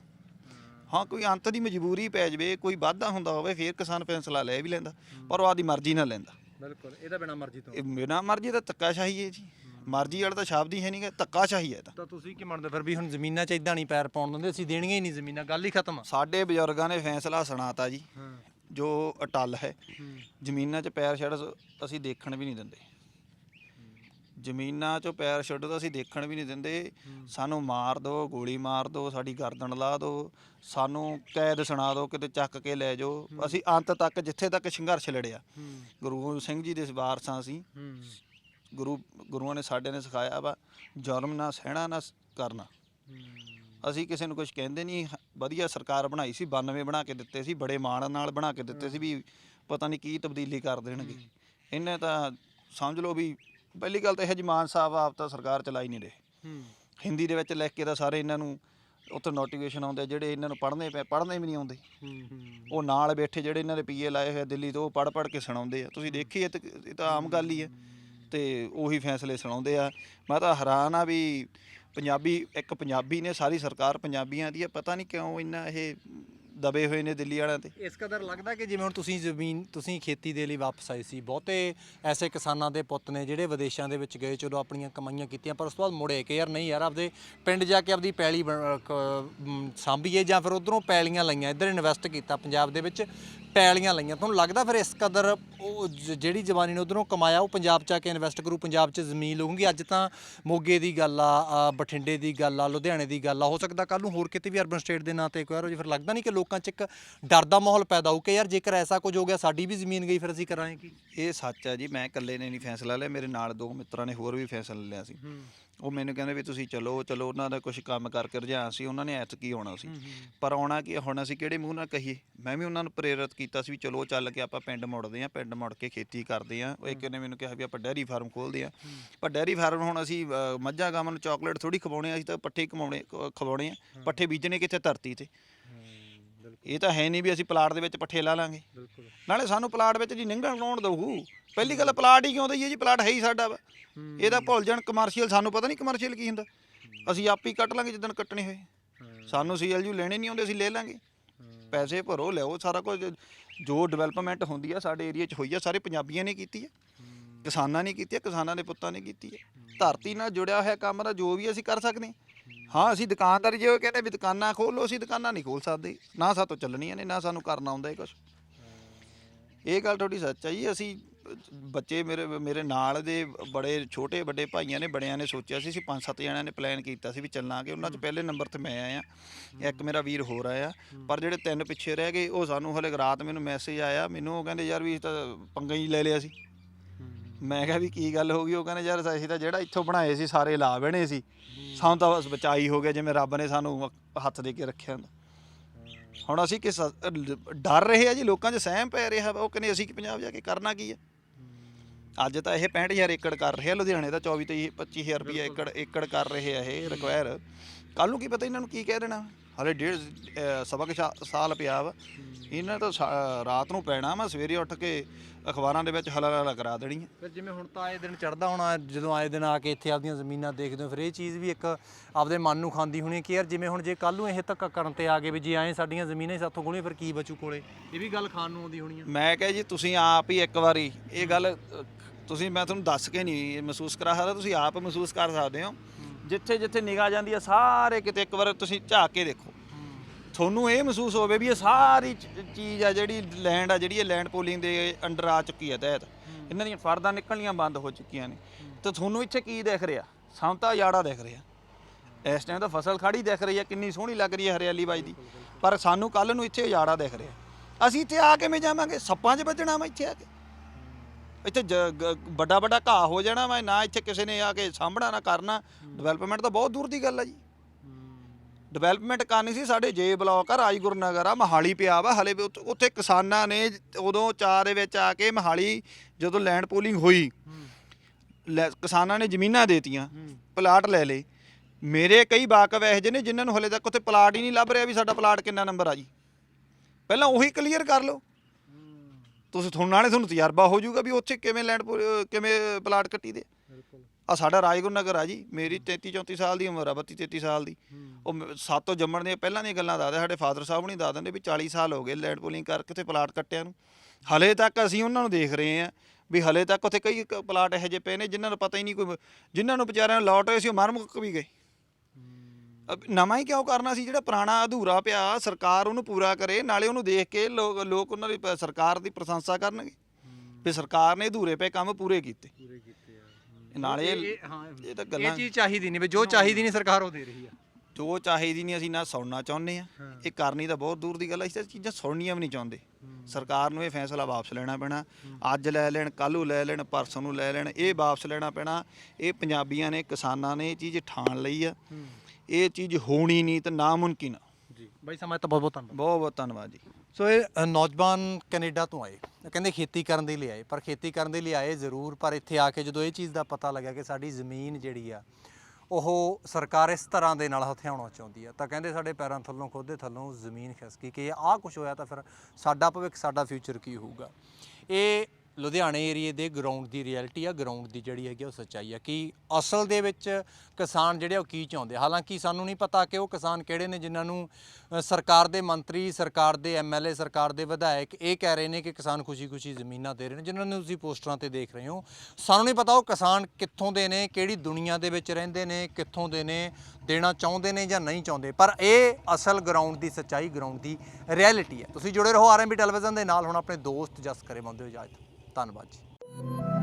ਹਾਂ। ਕੋਈ ਅੰਤ ਦੀ ਮਜਬੂਰੀ ਪੈ ਜਵੇ ਕੋਈ ਵਾਧਾ ਹੁੰਦਾ ਹੋਵੇ ਫਿਰ ਕਿਸਾਨ ਫੈਸਲਾ ਲੈ ਵੀ ਲੈਂਦਾ ਪਰ ਉਹ ਆਦੀ ਮਰਜ਼ੀ ਨਾਲ ਲੈਂਦਾ। ਬਿਲਕੁਲ ਇਹਦਾ ਬਿਨਾ ਮਰਜ਼ੀ ਤੋਂ ਇਹ ਬਿਨਾਂ ਮਰਜ਼ੀ ਦਾ ਧੱਕਾਸ਼ਾਹੀ ਹੈ ਜੀ। ਮਰਜ਼ੀ ਵਾਲਾ ਤਾਂ ਸ਼ਬਦ ਹੀ ਹੈ ਨਹੀਂਗਾ ਧੱਕਾਸ਼ਾਹੀ ਹੈ ਇਹ ਤਾਂ। ਤਾਂ ਤੁਸੀਂ ਕੀ ਮੰਨਦੇ ਫਿਰ ਵੀ ਹੁਣ ਜ਼ਮੀਨਾਂ 'ਚ ਇਦਾਂ ਨਹੀਂ ਪੈਰ ਪਾਉਣ ਦਿੰਦੇ ਅਸੀਂ ਦੇਣੀਆਂ ਹੀ ਨਹੀਂ ਜ਼ਮੀਨਾਂ ਗੱਲ ਹੀ ਖਤਮ ਆ। ਸਾਡੇ ਬਜ਼ੁਰਗਾਂ ਨੇ ਫੈਸਲਾ ਸੁਣਾਤਾ ਜੀ ਹਾਂ। ਜੋ ਅਟਲ ਹੈ ਜ਼ਮੀਨਾਂ 'ਚ ਪੈਰ ਛੱਡ ਅਸੀਂ ਦੇਖਣ ਵੀ ਨਹੀਂ ਦਿੰਦੇ। ਜ਼ਮੀਨਾਂ 'ਚੋਂ ਪੈਰ ਛੱਡੋ ਤਾਂ ਅਸੀਂ ਦੇਖਣ ਵੀ ਨਹੀਂ ਦਿੰਦੇ। ਸਾਨੂੰ ਮਾਰ ਦਿਓ ਗੋਲੀ ਮਾਰ ਦਿਓ ਸਾਡੀ ਗਰਦਨ ਲਾ ਦਿਓ ਸਾਨੂੰ ਕੈਦ ਸੁਣਾ ਦਿਓ ਕਿਤੇ ਚੱਕ ਕੇ ਲੈ ਜਾਓ। ਅਸੀਂ ਅੰਤ ਤੱਕ ਜਿੱਥੇ ਤੱਕ ਸੰਘਰਸ਼ ਲੜਿਆ। ਗੁਰੂ ਗੋਬਿੰਦ ਸਿੰਘ ਜੀ ਦੇ ਵਾਰਸਾਂ ਸੀ। ਹੂੰ। ਗੁਰੂ ਗੁਰੂਆਂ ਨੇ ਸਾਡੇ ਨੇ ਸਿਖਾਇਆ ਵਾ ਜ਼ੁਲਮ ਨਾ ਸਹਿਣਾ ਨਾ ਕਰਨਾ। ਅਸੀਂ ਕਿਸੇ ਨੂੰ ਕੁਝ ਕਹਿੰਦੇ ਨਹੀਂ। ਵਧੀਆ ਸਰਕਾਰ ਬਣਾਈ ਸੀ 92 ਬਣਾ ਕੇ ਦਿੱਤੇ ਸੀ ਬੜੇ ਮਾਣ ਨਾਲ ਬਣਾ ਕੇ ਦਿੱਤੇ ਸੀ ਵੀ ਪਤਾ ਨਹੀਂ ਕੀ ਤਬਦੀਲੀ ਕਰ ਦੇਣਗੇ। ਇਹਨੇ ਤਾਂ ਸਮਝ ਲਓ ਵੀ ਪਹਿਲੀ ਗੱਲ ਤਾਂ ਇਹ ਜਮਾਨ ਸਾਹਿਬ ਆਪ ਤਾਂ ਸਰਕਾਰ ਚਲਾਈ ਨਹੀਂ ਰਹੇ। ਹੂੰ। ਹਿੰਦੀ ਦੇ ਵਿੱਚ ਲਿਖ ਕੇ ਤਾਂ ਸਾਰੇ ਇਹਨਾਂ ਨੂੰ ਉੱਥੇ ਨੋਟੀਫਿਕੇਸ਼ਨ ਆਉਂਦੇ ਜਿਹੜੇ ਇਹਨਾਂ ਨੂੰ ਪੜ੍ਹਨੇ ਪਏ ਪੜ੍ਹਨੇ ਵੀ ਨਹੀਂ ਆਉਂਦੇ। ਹੂੰ ਉਹ ਨਾਲ ਬੈਠੇ ਜਿਹੜੇ ਇਹਨਾਂ ਦੇ ਪੀਏ ਲਾਏ ਹੋਏ ਆ ਦਿੱਲੀ ਤੋਂ ਉਹ ਪੜ੍ਹ ਪੜ੍ਹ ਕੇ ਸੁਣਾਉਂਦੇ ਆ। ਤੁਸੀਂ ਦੇਖੀ ਇਹ ਤਾਂ ਇਹ ਤਾਂ ਆਮ ਗੱਲ ਹੀ ਹੈ ਤੇ ਉਹੀ ਫੈਸਲੇ ਸੁਣਾਉਂਦੇ ਆ। ਮੈਂ ਤਾਂ ਹੈਰਾਨ ਆ ਵੀ ਪੰਜਾਬੀ ਇੱਕ ਪੰਜਾਬੀ ਨੇ ਸਾਰੀ ਸਰਕਾਰ ਪੰਜਾਬੀਆਂ ਦੀ ਆ। ਪਤਾ ਨਹੀਂ ਕਿਉਂ ਇੰਨਾ ਇਹ ਦਬੇ ਹੋਏ ਨੇ ਦਿੱਲੀ ਵਾਲਿਆਂ ਤੇ। ਇਸ ਕਦਰ ਲੱਗਦਾ ਕਿ ਜਿਵੇਂ ਹੁਣ ਤੁਸੀਂ ਜ਼ਮੀਨ ਤੁਸੀਂ ਖੇਤੀ ਦੇ ਲਈ ਵਾਪਸ ਆਏ ਸੀ ਬਹੁਤੇ ਐਸੇ ਕਿਸਾਨਾਂ ਦੇ ਪੁੱਤ ਨੇ ਜਿਹੜੇ ਵਿਦੇਸ਼ਾਂ ਦੇ ਵਿੱਚ ਗਏ ਚਲੋ ਆਪਣੀਆਂ ਕਮਾਈਆਂ ਕੀਤੀਆਂ ਪਰ ਉਸ ਤੋਂ ਬਾਅਦ ਮੁੜੇ ਕਿ ਯਾਰ ਨਹੀਂ ਯਾਰ ਆਪਦੇ ਪਿੰਡ ਜਾ ਕੇ ਆਪਦੀ ਪੈਲੀ ਬਣ- ਕ- ਮ, ਸਾਂਭੀਏ ਜਾਂ ਫਿਰ ਉਧਰੋਂ ਪੈਲੀਆਂ ਲਈਆਂ ਇੱਧਰ ਇਨਵੈਸਟ ਕੀਤਾ ਪੰਜਾਬ ਦੇ ਵਿੱਚ। ਪੈਲੀਆਂ ਲਈਆਂ। ਤੁਹਾਨੂੰ ਲੱਗਦਾ ਫਿਰ ਇਸ ਕਦਰ ਉਹ ਜ- ਜਿਹੜੀ ਜਵਾਨੀ ਨੇ ਉਧਰੋਂ ਕਮਾਇਆ ਉਹ ਪੰਜਾਬ ਚ ਆ ਕੇ ਇਨਵੈਸਟ ਕਰੂ ਪੰਜਾਬ 'ਚ ਜ਼ਮੀਨ ਲਊਗੀ? ਅੱਜ ਤਾਂ ਮੋਗੇ ਦੀ ਗੱਲ ਆ ਆ, ਬਠਿੰਡੇ ਦੀ ਗੱਲ ਆ ਲੁਧਿਆਣੇ ਦੀ ਗੱਲ ਆ ਹੋ ਸਕਦਾ ਕੱਲ ਨੂੰ ਹੋਰ ਕਿਤੇ ਵੀ ਅਰਬਨ ਸਟੇਟ ਦੇ ਨਾਂ ਤੇ ਕੋਈ ਹੋ ਫਿਰ ਲੱਗਦਾ ਨਹੀਂ ਕਿ ਲੋਕਾਂ 'ਚ ਇੱਕ ਡਰ ਦਾ ਮਾਹੌਲ ਪੈਦਾ ਹੋ ਕਿ ਯਾਰ ਜੇਕਰ ਐਸਾ ਕੁਝ ਹੋ ਗਿਆ ਸਾਡੀ ਵੀ ਜ਼ਮੀਨ ਗਈ ਫਿਰ ਅਸੀਂ ਕਰਾਂਗੇ ਕੀ? ਇਹ ਸੱਚ ਹੈ ਜੀ ਮੈਂ ਇਕੱਲੇ ਨੇ ਨਹੀਂ ਫੈਸਲਾ ਲਿਆ ਮੇਰੇ ਨਾਲ ਦੋ ਮਿੱਤਰਾਂ ਨੇ ਹੋਰ ਵੀ ਫੈਸਲਾ ਲਿਆ ਸੀ। ਉਹ ਮੈਨੂੰ ਕਹਿੰਦੇ ਵੀ ਤੁਸੀਂ ਚਲੋ ਚਲੋ ਉਹਨਾਂ ਦਾ ਕੁਝ ਕੰਮ ਕਰਕੇ ਰੁਝਾਨ ਸੀ ਉਹਨਾਂ ਨੇ ਐਤ ਕੀ ਆਉਣਾ ਸੀ। ਪਰ ਆਉਣਾ ਕੀ ਹੁਣ ਅਸੀਂ ਕਿਹੜੇ ਮੂੰਹ ਨਾਲ ਕਹੀਏ? ਮੈਂ ਵੀ ਉਹਨਾਂ ਨੂੰ ਪ੍ਰੇਰਿਤ ਕੀਤਾ ਸੀ ਵੀ ਚਲੋ ਚੱਲ ਕੇ ਆਪਾਂ ਪਿੰਡ ਮੁੜਦੇ ਆਂ ਪਿੰਡ ਮੁੜ ਕੇ ਖੇਤੀ ਕਰਦੇ ਆਂ ਉਹ ਇੱਕ ਨੇ ਮੈਨੂੰ ਕਿਹਾ ਵੀ ਆਪਾਂ ਡੈਰੀ ਫਾਰਮ ਖੋਲਦੇ ਆਂ ਪਰ ਡੈਰੀ ਫਾਰਮ ਹੁਣ ਅਸੀਂ ਮੱਝਾਂ ਗਾਵਾਂ ਨੂੰ ਚਾਕਲੇਟ ਥੋੜੀ ਖਵਾਉਣੇ ਆ, ਅਸੀਂ ਤਾਂ ਪੱਠੇ ਕਮਾਉਣੇ ਖਵਾਉਣੇ ਆ। ਪੱਠੇ ਬੀਜਣੇ ਕਿੱਥੇ ਧਰਤੀ ਤੇ? ਇਹ ਤਾਂ ਹੈ ਨਹੀਂ ਵੀ ਅਸੀਂ ਪਲਾਟ ਦੇ ਵਿੱਚ ਪੱਠੇ ਲਾ ਲਾਂਗੇ। ਬਿਲਕੁਲ। ਨਾਲੇ ਸਾਨੂੰ ਪਲਾਟ ਵਿੱਚ ਜੀ ਨਿੰਗਣ ਕੌਣ ਦਊ? ਪਹਿਲੀ ਗੱਲ ਪਲਾਟ ਹੀ ਕਿਉਂ ਦਈਏ ਜੀ? ਪਲਾਟ ਹੈ ਹੀ ਸਾਡਾ ਵਾ। ਇਹਦਾ ਭੁੱਲ ਜਾਣ ਕਮਰਸ਼ੀਅਲ ਸਾਨੂੰ ਪਤਾ ਨਹੀਂ ਕਮਰਸ਼ੀਅਲ ਕੀ ਹੁੰਦਾ। ਅਸੀਂ ਆਪ ਹੀ ਕੱਟ ਲਾਂਗੇ ਜਿੱਦਣ ਕੱਟਣੇ ਹੋਏ। ਸਾਨੂੰ ਸੀਐਲਯੂ ਲੈਣੇ ਨਹੀਂ ਆਉਂਦੇ ਅਸੀਂ ਲੈ ਲਾਂਗੇ। ਪੈਸੇ ਭਰੋ ਲਿਆਓ ਸਾਰਾ ਕੁਝ। ਜੋ ਡਿਵੈਲਪਮੈਂਟ ਹੁੰਦੀ ਆ ਸਾਡੇ ਏਰੀਆ 'ਚ ਹੋਈ ਆ ਸਾਰੇ ਪੰਜਾਬੀਆਂ ਨੇ ਕੀਤੀ ਆ। ਕਿਸਾਨਾਂ ਨੇ ਕੀਤੀ ਆ ਕਿਸਾਨਾਂ ਦੇ ਪੁੱਤਾਂ ਨੇ ਕੀਤੀ ਆ ਧਰਤੀ ਨਾਲ ਜੁੜਿਆ ਹੋਇਆ ਕੰਮ ਦਾ ਜੋ ਵੀ ਅਸੀਂ ਕਰ ਸਕਦੇ ਹਾਂ। ਹਾਂ। ਅਸੀਂ ਦੁਕਾਨਦਾਰ ਜੇ ਉਹ ਕਹਿੰਦੇ ਵੀ ਦੁਕਾਨਾਂ ਖੋਲੋ ਅਸੀਂ ਦੁਕਾਨਾਂ ਨਹੀਂ ਖੋਲ ਸਕਦੇ। ਨਾ ਸਾਤੋਂ ਚੱਲਣੀਆਂ ਨੇ ਨਾ ਸਾਨੂੰ ਕਰਨਾ ਆਉਂਦਾ ਇਹ ਕੁਛ। ਇਹ ਗੱਲ ਤੁਹਾਡੀ ਸੱਚ ਹੈ ਜੀ ਅਸੀਂ ਬੱਚੇ ਮੇਰੇ ਮੇਰੇ ਨਾਲ ਦੇ ਬੜੇ ਛੋਟੇ ਵੱਡੇ ਭਾਈਆਂ ਨੇ ਬੜਿਆਂ ਨੇ ਸੋਚਿਆ ਸੀ ਅਸੀਂ ਪੰਜ ਸੱਤ ਜਣਿਆਂ ਨੇ ਪਲਾਨ ਕੀਤਾ ਸੀ ਵੀ ਚੱਲਾਂਗੇ। ਉਹਨਾਂ 'ਚ ਪਹਿਲੇ ਨੰਬਰ ਤੇ ਮੈਂ ਆਇਆ। ਇੱਕ ਮੇਰਾ ਵੀਰ ਹੋਰ ਆਇਆ। ਪਰ ਜਿਹੜੇ ਤਿੰਨ ਪਿੱਛੇ ਰਹਿ ਗਏ ਉਹ ਸਾਨੂੰ ਹਲੇ ਰਾਤ ਮੈਨੂੰ ਮੈਸੇਜ ਆਇਆ। ਮੈਨੂੰ ਉਹ ਕਹਿੰਦੇ ਯਾਰ ਵੀ ਤਾਂ ਪੰਗਾ ਹੀ ਲੈ ਲਿਆ ਸੀ। ਮੈਂ ਕਿਹਾ ਵੀ ਕੀ ਗੱਲ ਹੋ ਗਈ ਉਹ ਕਹਿੰਦੇ ਯਾਰ ਅਸੀਂ ਤਾਂ ਜਿਹੜਾ ਇੱਥੋਂ ਬਣਾਏ ਸੀ ਸਾਰੇ ਲਾ ਬਣੇ ਸੀ। ਸਾਨੂੰ ਤਾਂ ਬਸ ਬਚਾਈ ਹੋ ਗਿਆ ਜਿਵੇਂ ਰੱਬ ਨੇ ਸਾਨੂੰ ਹੱਥ ਦੇ ਕੇ ਰੱਖਿਆ ਹੁੰਦਾ। ਹੁਣ ਅਸੀਂ ਕਿਸ ਡਰ ਰਹੇ ਆ ਜੀ ਲੋਕਾਂ 'ਚ ਸਹਿਮ ਪੈ ਰਿਹਾ ਉਹ ਕਹਿੰਦੇ ਅਸੀਂ ਕਿ ਪੰਜਾਬ ਜਾ ਕੇ ਕਰਨਾ ਕੀ ਆ? ਅੱਜ ਤਾਂ ਇਹ 65000 ਏਕੜ ਕਰ ਰਹੇ ਆ ਲੁਧਿਆਣੇ ਦਾ 24 ਤੇ 25000 ਰੁਪਏ ਏਕੜ ਏਕੜ ਕਰ ਰਹੇ ਆ ਇਹ ਰਿਕਵਾਇਰ ਕੱਲ ਨੂੰ ਕੀ ਪਤਾ ਇਹਨਾਂ ਨੂੰ ਕੀ ਕਹਿ ਦੇਣਾ? ਹਲੇ ਡੇਢ ਅਹ, ਸਵਾ ਕੁ ਸਾ- ਸਾਲ ਪਿਆ ਵਾ। ਇਹਨਾਂ ਤਾਂ ਸਾ- ਰਾਤ ਨੂੰ ਪੈਣਾ ਮੈਂ ਸਵੇਰੇ ਉੱਠ ਕੇ ਅਖਬਾਰਾਂ ਦੇ ਵਿੱਚ ਹਲਾ ਹਲਾ ਕਰਾ ਦੇਣੀ ਫਿਰ ਜਿਵੇਂ ਹੁਣ ਤਾਂ ਆਏ ਦਿਨ ਚੜਦਾ ਹੋਣਾ ਜਦੋਂ ਆਏ ਦਿਨ ਆ ਕੇ ਇੱਥੇ ਆਪਦੀਆਂ ਜ਼ਮੀਨਾਂ ਦੇਖਦੇ ਹੋ ਫਿਰ ਇਹ ਚੀਜ਼ ਵੀ ਇੱਕ ਆਪਦੇ ਮਨ ਨੂੰ ਖਾਂਦੀ ਹੋਣੀ ਕਿ ਯਾਰ ਜਿਵੇਂ ਹੁਣ ਜੇ ਕੱਲ ਨੂੰ ਇਹ ਧੱਕਾ ਕਰਨ ਤੇ ਆ ਗਏ ਵੀ ਜੇ ਆਏ ਸਾਡੀਆਂ ਜ਼ਮੀਨਾਂ ਹੀ ਸਾਥੋਂ ਖੋਲੀਆਂ ਫਿਰ ਕੀ ਬਚੂ ਕੋਲੇ? ਇਹ ਵੀ ਗੱਲ ਖਾਣ ਨੂੰ ਆਉਂਦੀ ਹੋਣੀ ਆ। ਮੈਂ ਕਹਾਂ ਜੀ ਤੁਸੀਂ ਆਪ ਹੀ ਇੱਕ ਵਾਰੀ ਇਹ ਗੱਲ ਤੁਸੀਂ ਮੈਂ ਤੁਹਾਨੂੰ ਦੱਸ ਕੇ ਨਹੀਂ ਮਹਿਸੂਸ ਕਰਾ ਸਕਦਾ ਤੁਸੀਂ ਆਪ ਮਹਿਸੂਸ ਕਰ ਸਕਦੇ ਹੋ। ਜਿੱਥੇ ਜਿੱਥੇ ਨਿਗਾਹ ਜਾਂਦੀ ਹੈ ਸਾਰੇ ਕਿਤੇ ਇੱਕ ਵਾਰ ਤੁਸੀਂ ਝਾਕ ਕੇ ਦੇਖੋ। ਤੁਹਾਨੂੰ ਇਹ ਮਹਿਸੂਸ ਹੋਵੇ ਵੀ ਇਹ ਸਾਰੀ ਚੀਜ਼ ਆ ਜਿਹੜੀ ਲੈਂਡ ਆ ਜਿਹੜੀ ਇਹ ਲੈਂਡ ਪੋਲਿੰਗ ਦੇ ਅੰਡਰ ਆ ਚੁੱਕੀ ਹੈ ਤਹਿਤ। ਇਹਨਾਂ ਦੀਆਂ ਫਰਦਾਂ ਨਿਕਲਣੀਆਂ ਬੰਦ ਹੋ ਚੁੱਕੀਆਂ ਨੇ। ਤੇ ਤੁਹਾਨੂੰ ਇੱਥੇ ਕੀ ਦਿਖ ਰਿਹਾ? ਸੰਤਾ ਯਾੜਾ ਦਿਖ ਰਿਹਾ। ਇਸ ਟਾਈਮ ਤਾਂ ਫਸਲ ਖੜੀ ਦਿਖ ਰਹੀ ਹੈ ਕਿੰਨੀ ਸੋਹਣੀ ਲੱਗ ਰਹੀ ਹੈ ਹਰਿਆਲੀ ਵੱਜਦੀ ਪਰ ਸਾਨੂੰ ਕੱਲ ਨੂੰ ਇੱਥੇ ਯਾੜਾ ਦਿਖ ਰਿਹਾ। ਅਸੀਂ ਇੱਥੇ ਆ ਕਿਵੇਂ ਜਾਵਾਂਗੇ? ਸੱਪਾਂ 'ਚ ਵੱਜਣਾ ਮੈਂ ਇੱਥੇ ਆ ਕੇ। ਇੱਥੇ ਵੱਡਾ ਵੱਡਾ ਘਾਹ ਹੋ ਜਾਣਾ ਵਾ ਨਾ ਇੱਥੇ ਕਿਸੇ ਨੇ ਆ ਕੇ ਸਾਂਭਣਾ ਨਾ ਕਰਨਾ। ਡਿਵੈਲਪਮੈਂਟ ਤਾਂ ਬਹੁਤ ਦੂਰ ਦੀ ਗੱਲ ਆ ਜੀ। ਡਿਵੈਲਪਮੈਂਟ ਕਰਨੀ ਸੀ ਸਾਡੇ ਜੇ ਬਲਾਕ ਆ ਰਾਜਗੁਰੂ ਨਗਰ ਆ ਮਹਾਲੀ ਪਿਆ ਵਾ ਹਲੇ ਵੀ ਉੱਥੇ- ਕਿਸਾਨਾਂ ਨੇ ਉਦੋਂ ਚਾਰ ਦੇ ਵਿੱਚ ਆ ਕੇ ਮਹਾਲੀ ਜਦੋਂ ਲੈਂਡ ਪੋਲਿੰਗ ਹੋਈ ਕਿਸਾਨਾਂ ਨੇ ਜ਼ਮੀਨਾਂ ਦੇਤੀਆਂ ਪਲਾਟ ਲੈ ਲਏ। ਮੇਰੇ ਕਈ ਵਾਕਫ ਇਹੋ ਜਿਹੇ ਨੇ ਜਿਨ੍ਹਾਂ ਨੂੰ ਹਲੇ ਤੱਕ ਉੱਥੇ ਪਲਾਟ ਹੀ ਨਹੀਂ ਲੱਭ ਰਿਹਾ ਵੀ ਸਾਡਾ ਪਲਾਟ ਕਿੰਨਾ ਨੰਬਰ ਆ ਜੀ। ਪਹਿਲਾਂ ਉਹੀ ਕਲੀਅਰ ਕਰ ਲਓ। ਤੁਸੀਂ ਤੁਹਾਨੂੰ ਨਾਲੇ ਤੁਹਾਨੂੰ ਤਜਰਬਾ ਹੋ ਜਾਊਗਾ ਵੀ ਉੱਥੇ ਕਿਵੇਂ ਲੈਂਡ ਕਿਵੇਂ ਪਲਾਟ ਕੱਟੀ ਦੇ। ਬਿਲਕੁਲ। ਆ ਸਾਡਾ ਰਾਜਗੁਰੂ ਨਗਰ ਆ ਜੀ ਮੇਰੀ 33 34 ਸਾਲ ਦੀ ਉਮਰ ਆ 32 33 ਸਾਲ ਦੀ। ਉਹ ਸਾਤੋਂ ਜੰਮਣ ਦੀਆਂ ਪਹਿਲਾਂ ਦੀਆਂ ਗੱਲਾਂ ਦੱਸਦੇ ਸਾਡੇ ਫਾਦਰ ਸਾਹਿਬ ਨਹੀਂ ਦੱਸ ਦਿੰਦੇ ਵੀ 40 ਸਾਲ ਹੋ ਗਏ ਲੈਂਡ ਪੋਲਿੰਗ ਕਰਕੇ ਤੇ ਪਲਾਟ ਕੱਟਿਆਂ ਨੂੰ। ਹਲੇ ਤੱਕ ਅਸੀਂ ਉਹਨਾਂ ਨੂੰ ਦੇਖ ਰਹੇ ਆ ਵੀ ਹਲੇ ਤੱਕ ਉੱਥੇ ਕਈ ਪਲਾਟ ਇਹੋ ਜਿਹੇ ਪਏ ਨੇ ਜਿਨ੍ਹਾਂ ਨੂੰ ਪਤਾ ਹੀ ਨਹੀਂ ਕੋਈ ਜਿਨ੍ਹਾਂ ਨੂੰ ਵਿਚਾਰਿਆਂ ਨੂੰ ਲੋਟ ਹੋਏ ਸੀ ਉਹ ਮਰ ਮੁੱਕ ਵੀ ਗਏ। ਅਬ ਨਵਾਂ ਹੀ ਕਿਉਂ ਕਰਨਾ ਸੀ? ਜਿਹੜਾ ਪੁਰਾਣਾ ਅਧੂਰਾ ਪਿਆ ਸਰਕਾਰ ਉਹਨੂੰ ਪੂਰਾ ਕਰੇ ਨਾਲੇ ਉਹਨੂੰ ਦੇਖ ਕੇ ਲੋਕ ਲੋਕ ਉਹਨਾਂ ਦੀ ਪ- ਸਰਕਾਰ ਦੀ ਪ੍ਰਸ਼ੰਸਾ ਕਰਨਗੇ। ਵੀ ਸਰਕਾਰ ਨੇ ਅਧੂਰੇ ਪਏ ਕੰਮ ਪੂਰੇ ਕੀਤੇ। ਪੂਰੇ ਕੀਤੇ ਆ ਨਾਲੇ ਇਹ ਹਾਂ ਇਹ ਤਾਂ ਇਹ ਗੱਲਾਂ ਚੀਜ਼ ਚਾਹੀਦੀ ਨਹੀਂ ਵੀ ਜੋ ਚਾਹੀਦੀ ਨਹੀਂ ਸਰਕਾਰ ਉਹ ਦੇ ਰਹੀ ਆ। ਜੋ ਚਾਹੀਦੀ ਨਹੀਂ ਅਸੀਂ ਨਾ ਸੁਣਨਾ ਚਾਹੁੰਦੇ ਆ। ਇਹ ਕਰਨੀ ਤਾਂ ਬਹੁਤ ਦੂਰ ਦੀ ਗੱਲ ਹੈ ਅਸੀਂ ਤਾਂ ਚੀਜ਼ਾਂ ਸੁਣਨੀਆਂ ਵੀ ਨਹੀਂ ਚਾਹੁੰਦੇ। ਸਰਕਾਰ ਨੂੰ ਇਹ ਫੈਸਲਾ ਵਾਪਸ ਲੈਣਾ ਪੈਣਾ। ਅੱਜ ਲੈ ਲੈਣ ਕੱਲ੍ਹ ਨੂੰ ਲੈ ਲੈਣ ਪਰਸੋਂ ਨੂੰ ਲੈ ਲੈਣ ਇਹ ਵਾਪਸ ਲੈਣਾ ਪੈਣਾ। ਇਹ ਪੰਜਾਬੀਆਂ ਨੇ ਕਿਸਾਨਾਂ ਨੇ ਇਹ ਚੀਜ਼ ਠਾਣ ਲਈ ਆ। ਇਹ ਚੀਜ਼ ਹੋਣੀ ਨਹੀਂ ਤੇ ਨਾਮੁਮਕਿਨ। ਆ। ਜੀ। ਬਾਈ ਸਮਾਂ ਤਾਂ ਬਹੁਤ ਬਹੁਤ ਧੰਨਵਾਦ। ਬਹੁਤ ਬਹੁਤ ਧੰਨਵਾਦ ਜੀ। ਸੋ ਇਹ ਅ, ਨੌਜਵਾਨ ਕੈਨੇਡਾ ਤੋਂ ਆਏ। ਕਹਿੰਦੇ ਖੇਤੀ ਕਰਨ ਦੇ ਲਈ ਆਏ ਪਰ ਖੇਤੀ ਕਰਨ ਦੇ ਲਈ ਆਏ ਜ਼ਰੂਰ ਪਰ ਇੱਥੇ ਆ ਕੇ ਜਦੋਂ ਇਹ ਚੀਜ਼ ਦਾ ਪਤਾ ਲੱਗਾ ਕਿ ਸਾਡੀ ਜ਼ਮੀਨ ਜਿਹੜੀ ਆ ਉਹ ਸਰਕਾਰ ਇਸ ਤਰ੍ਹਾਂ ਦੇ ਨਾਲ ਹਥਿਆਉਣਾ ਚਾਹੁੰਦੀ ਆ ਤਾਂ ਕਹਿੰਦੇ ਸਾਡੇ ਪੈਰਾਂ ਥੱਲੋਂ ਖੁਦ ਦੇ ਥੱਲੋਂ ਜ਼ਮੀਨ ਖਿਸਕੀ ਕਿ ਆਹ ਕੁਝ ਹੋਇਆ ਤਾਂ ਫਿਰ ਸਾਡਾ ਭਵਿੱਖ ਸਾਡਾ ਫਿਊਚਰ ਕੀ ਹੋਊਗਾ। ਇਹ ਲੁਧਿਆਣੇ ਏਰੀਏ ਦੇ ਗਰਾਊਂਡ ਦੀ ਰਿਐਲਿਟੀ ਆ ਗਰਾਊਂਡ ਦੀ ਜਿਹੜੀ ਹੈਗੀ ਆ ਉਹ ਸੱਚਾਈ ਆ ਕਿ ਅਸਲ ਦੇ ਵਿੱਚ ਕਿਸਾਨ ਜਿਹੜੇ ਆ ਉਹ ਕੀ ਚਾਹੁੰਦੇ? ਹਾਲਾਂਕਿ ਸਾਨੂੰ ਨਹੀਂ ਪਤਾ ਕਿ ਉਹ ਕਿਸਾਨ ਕਿਹੜੇ ਨੇ ਜਿਨ੍ਹਾਂ ਨੂੰ ਸਰਕਾਰ ਦੇ ਮੰਤਰੀ, ਸਰਕਾਰ ਦੇ ਐਮਐਲਏ ਸਰਕਾਰ ਦੇ ਵਿਧਾਇਕ ਇਹ ਕਹਿ ਰਹੇ ਨੇ ਕਿ ਕਿਸਾਨ ਖੁਸ਼ੀ-ਖੁਸ਼ੀ ਜ਼ਮੀਨਾਂ ਦੇ ਰਹੇ ਨੇ, ਜਿਨ੍ਹਾਂ ਨੂੰ ਤੁਸੀਂ ਪੋਸਟਰਾਂ ਤੇ ਦੇਖ ਰਹੇ ਹੋ। ਸਾਨੂੰ ਨਹੀਂ ਪਤਾ ਉਹ ਕਿਸਾਨ ਕਿੱਥੋਂ ਦੇ ਨੇ, ਕਿਹੜੀ ਦੁਨੀਆ ਦੇ ਵਿੱਚ ਰਹਿੰਦੇ ਨੇ, ਕਿੱਥੋਂ ਦੇ ਨੇ ਦੇਣਾ ਚਾਹੁੰਦੇ ਨੇ ਜਾਂ ਨਹੀਂ ਚਾਹੁੰਦੇ, ਪਰ ਇਹ ਅਸਲ ਗਰਾਊਂਡ ਦੀ ਸੱਚਾਈ ਗਰਾਊਂਡ ਦੀ ਰਿਐਲਿਟੀ ਹੈ। ਤੁਸੀਂ ਜੁੜੇ ਰਹੋ ਆਰਐਮਬੀ ਟੈਲੀਵਿਜ਼ਨ ਦੇ ਨਾਲ, ਹੁਣ ਆਪਣੇ ਦੋਸਤ ਜਸ ਕਰੇ ਮੰਦੇ ਹੋ ਇਜਾਜ਼ਤ। ਧੰਨਵਾਦ ਜੀ।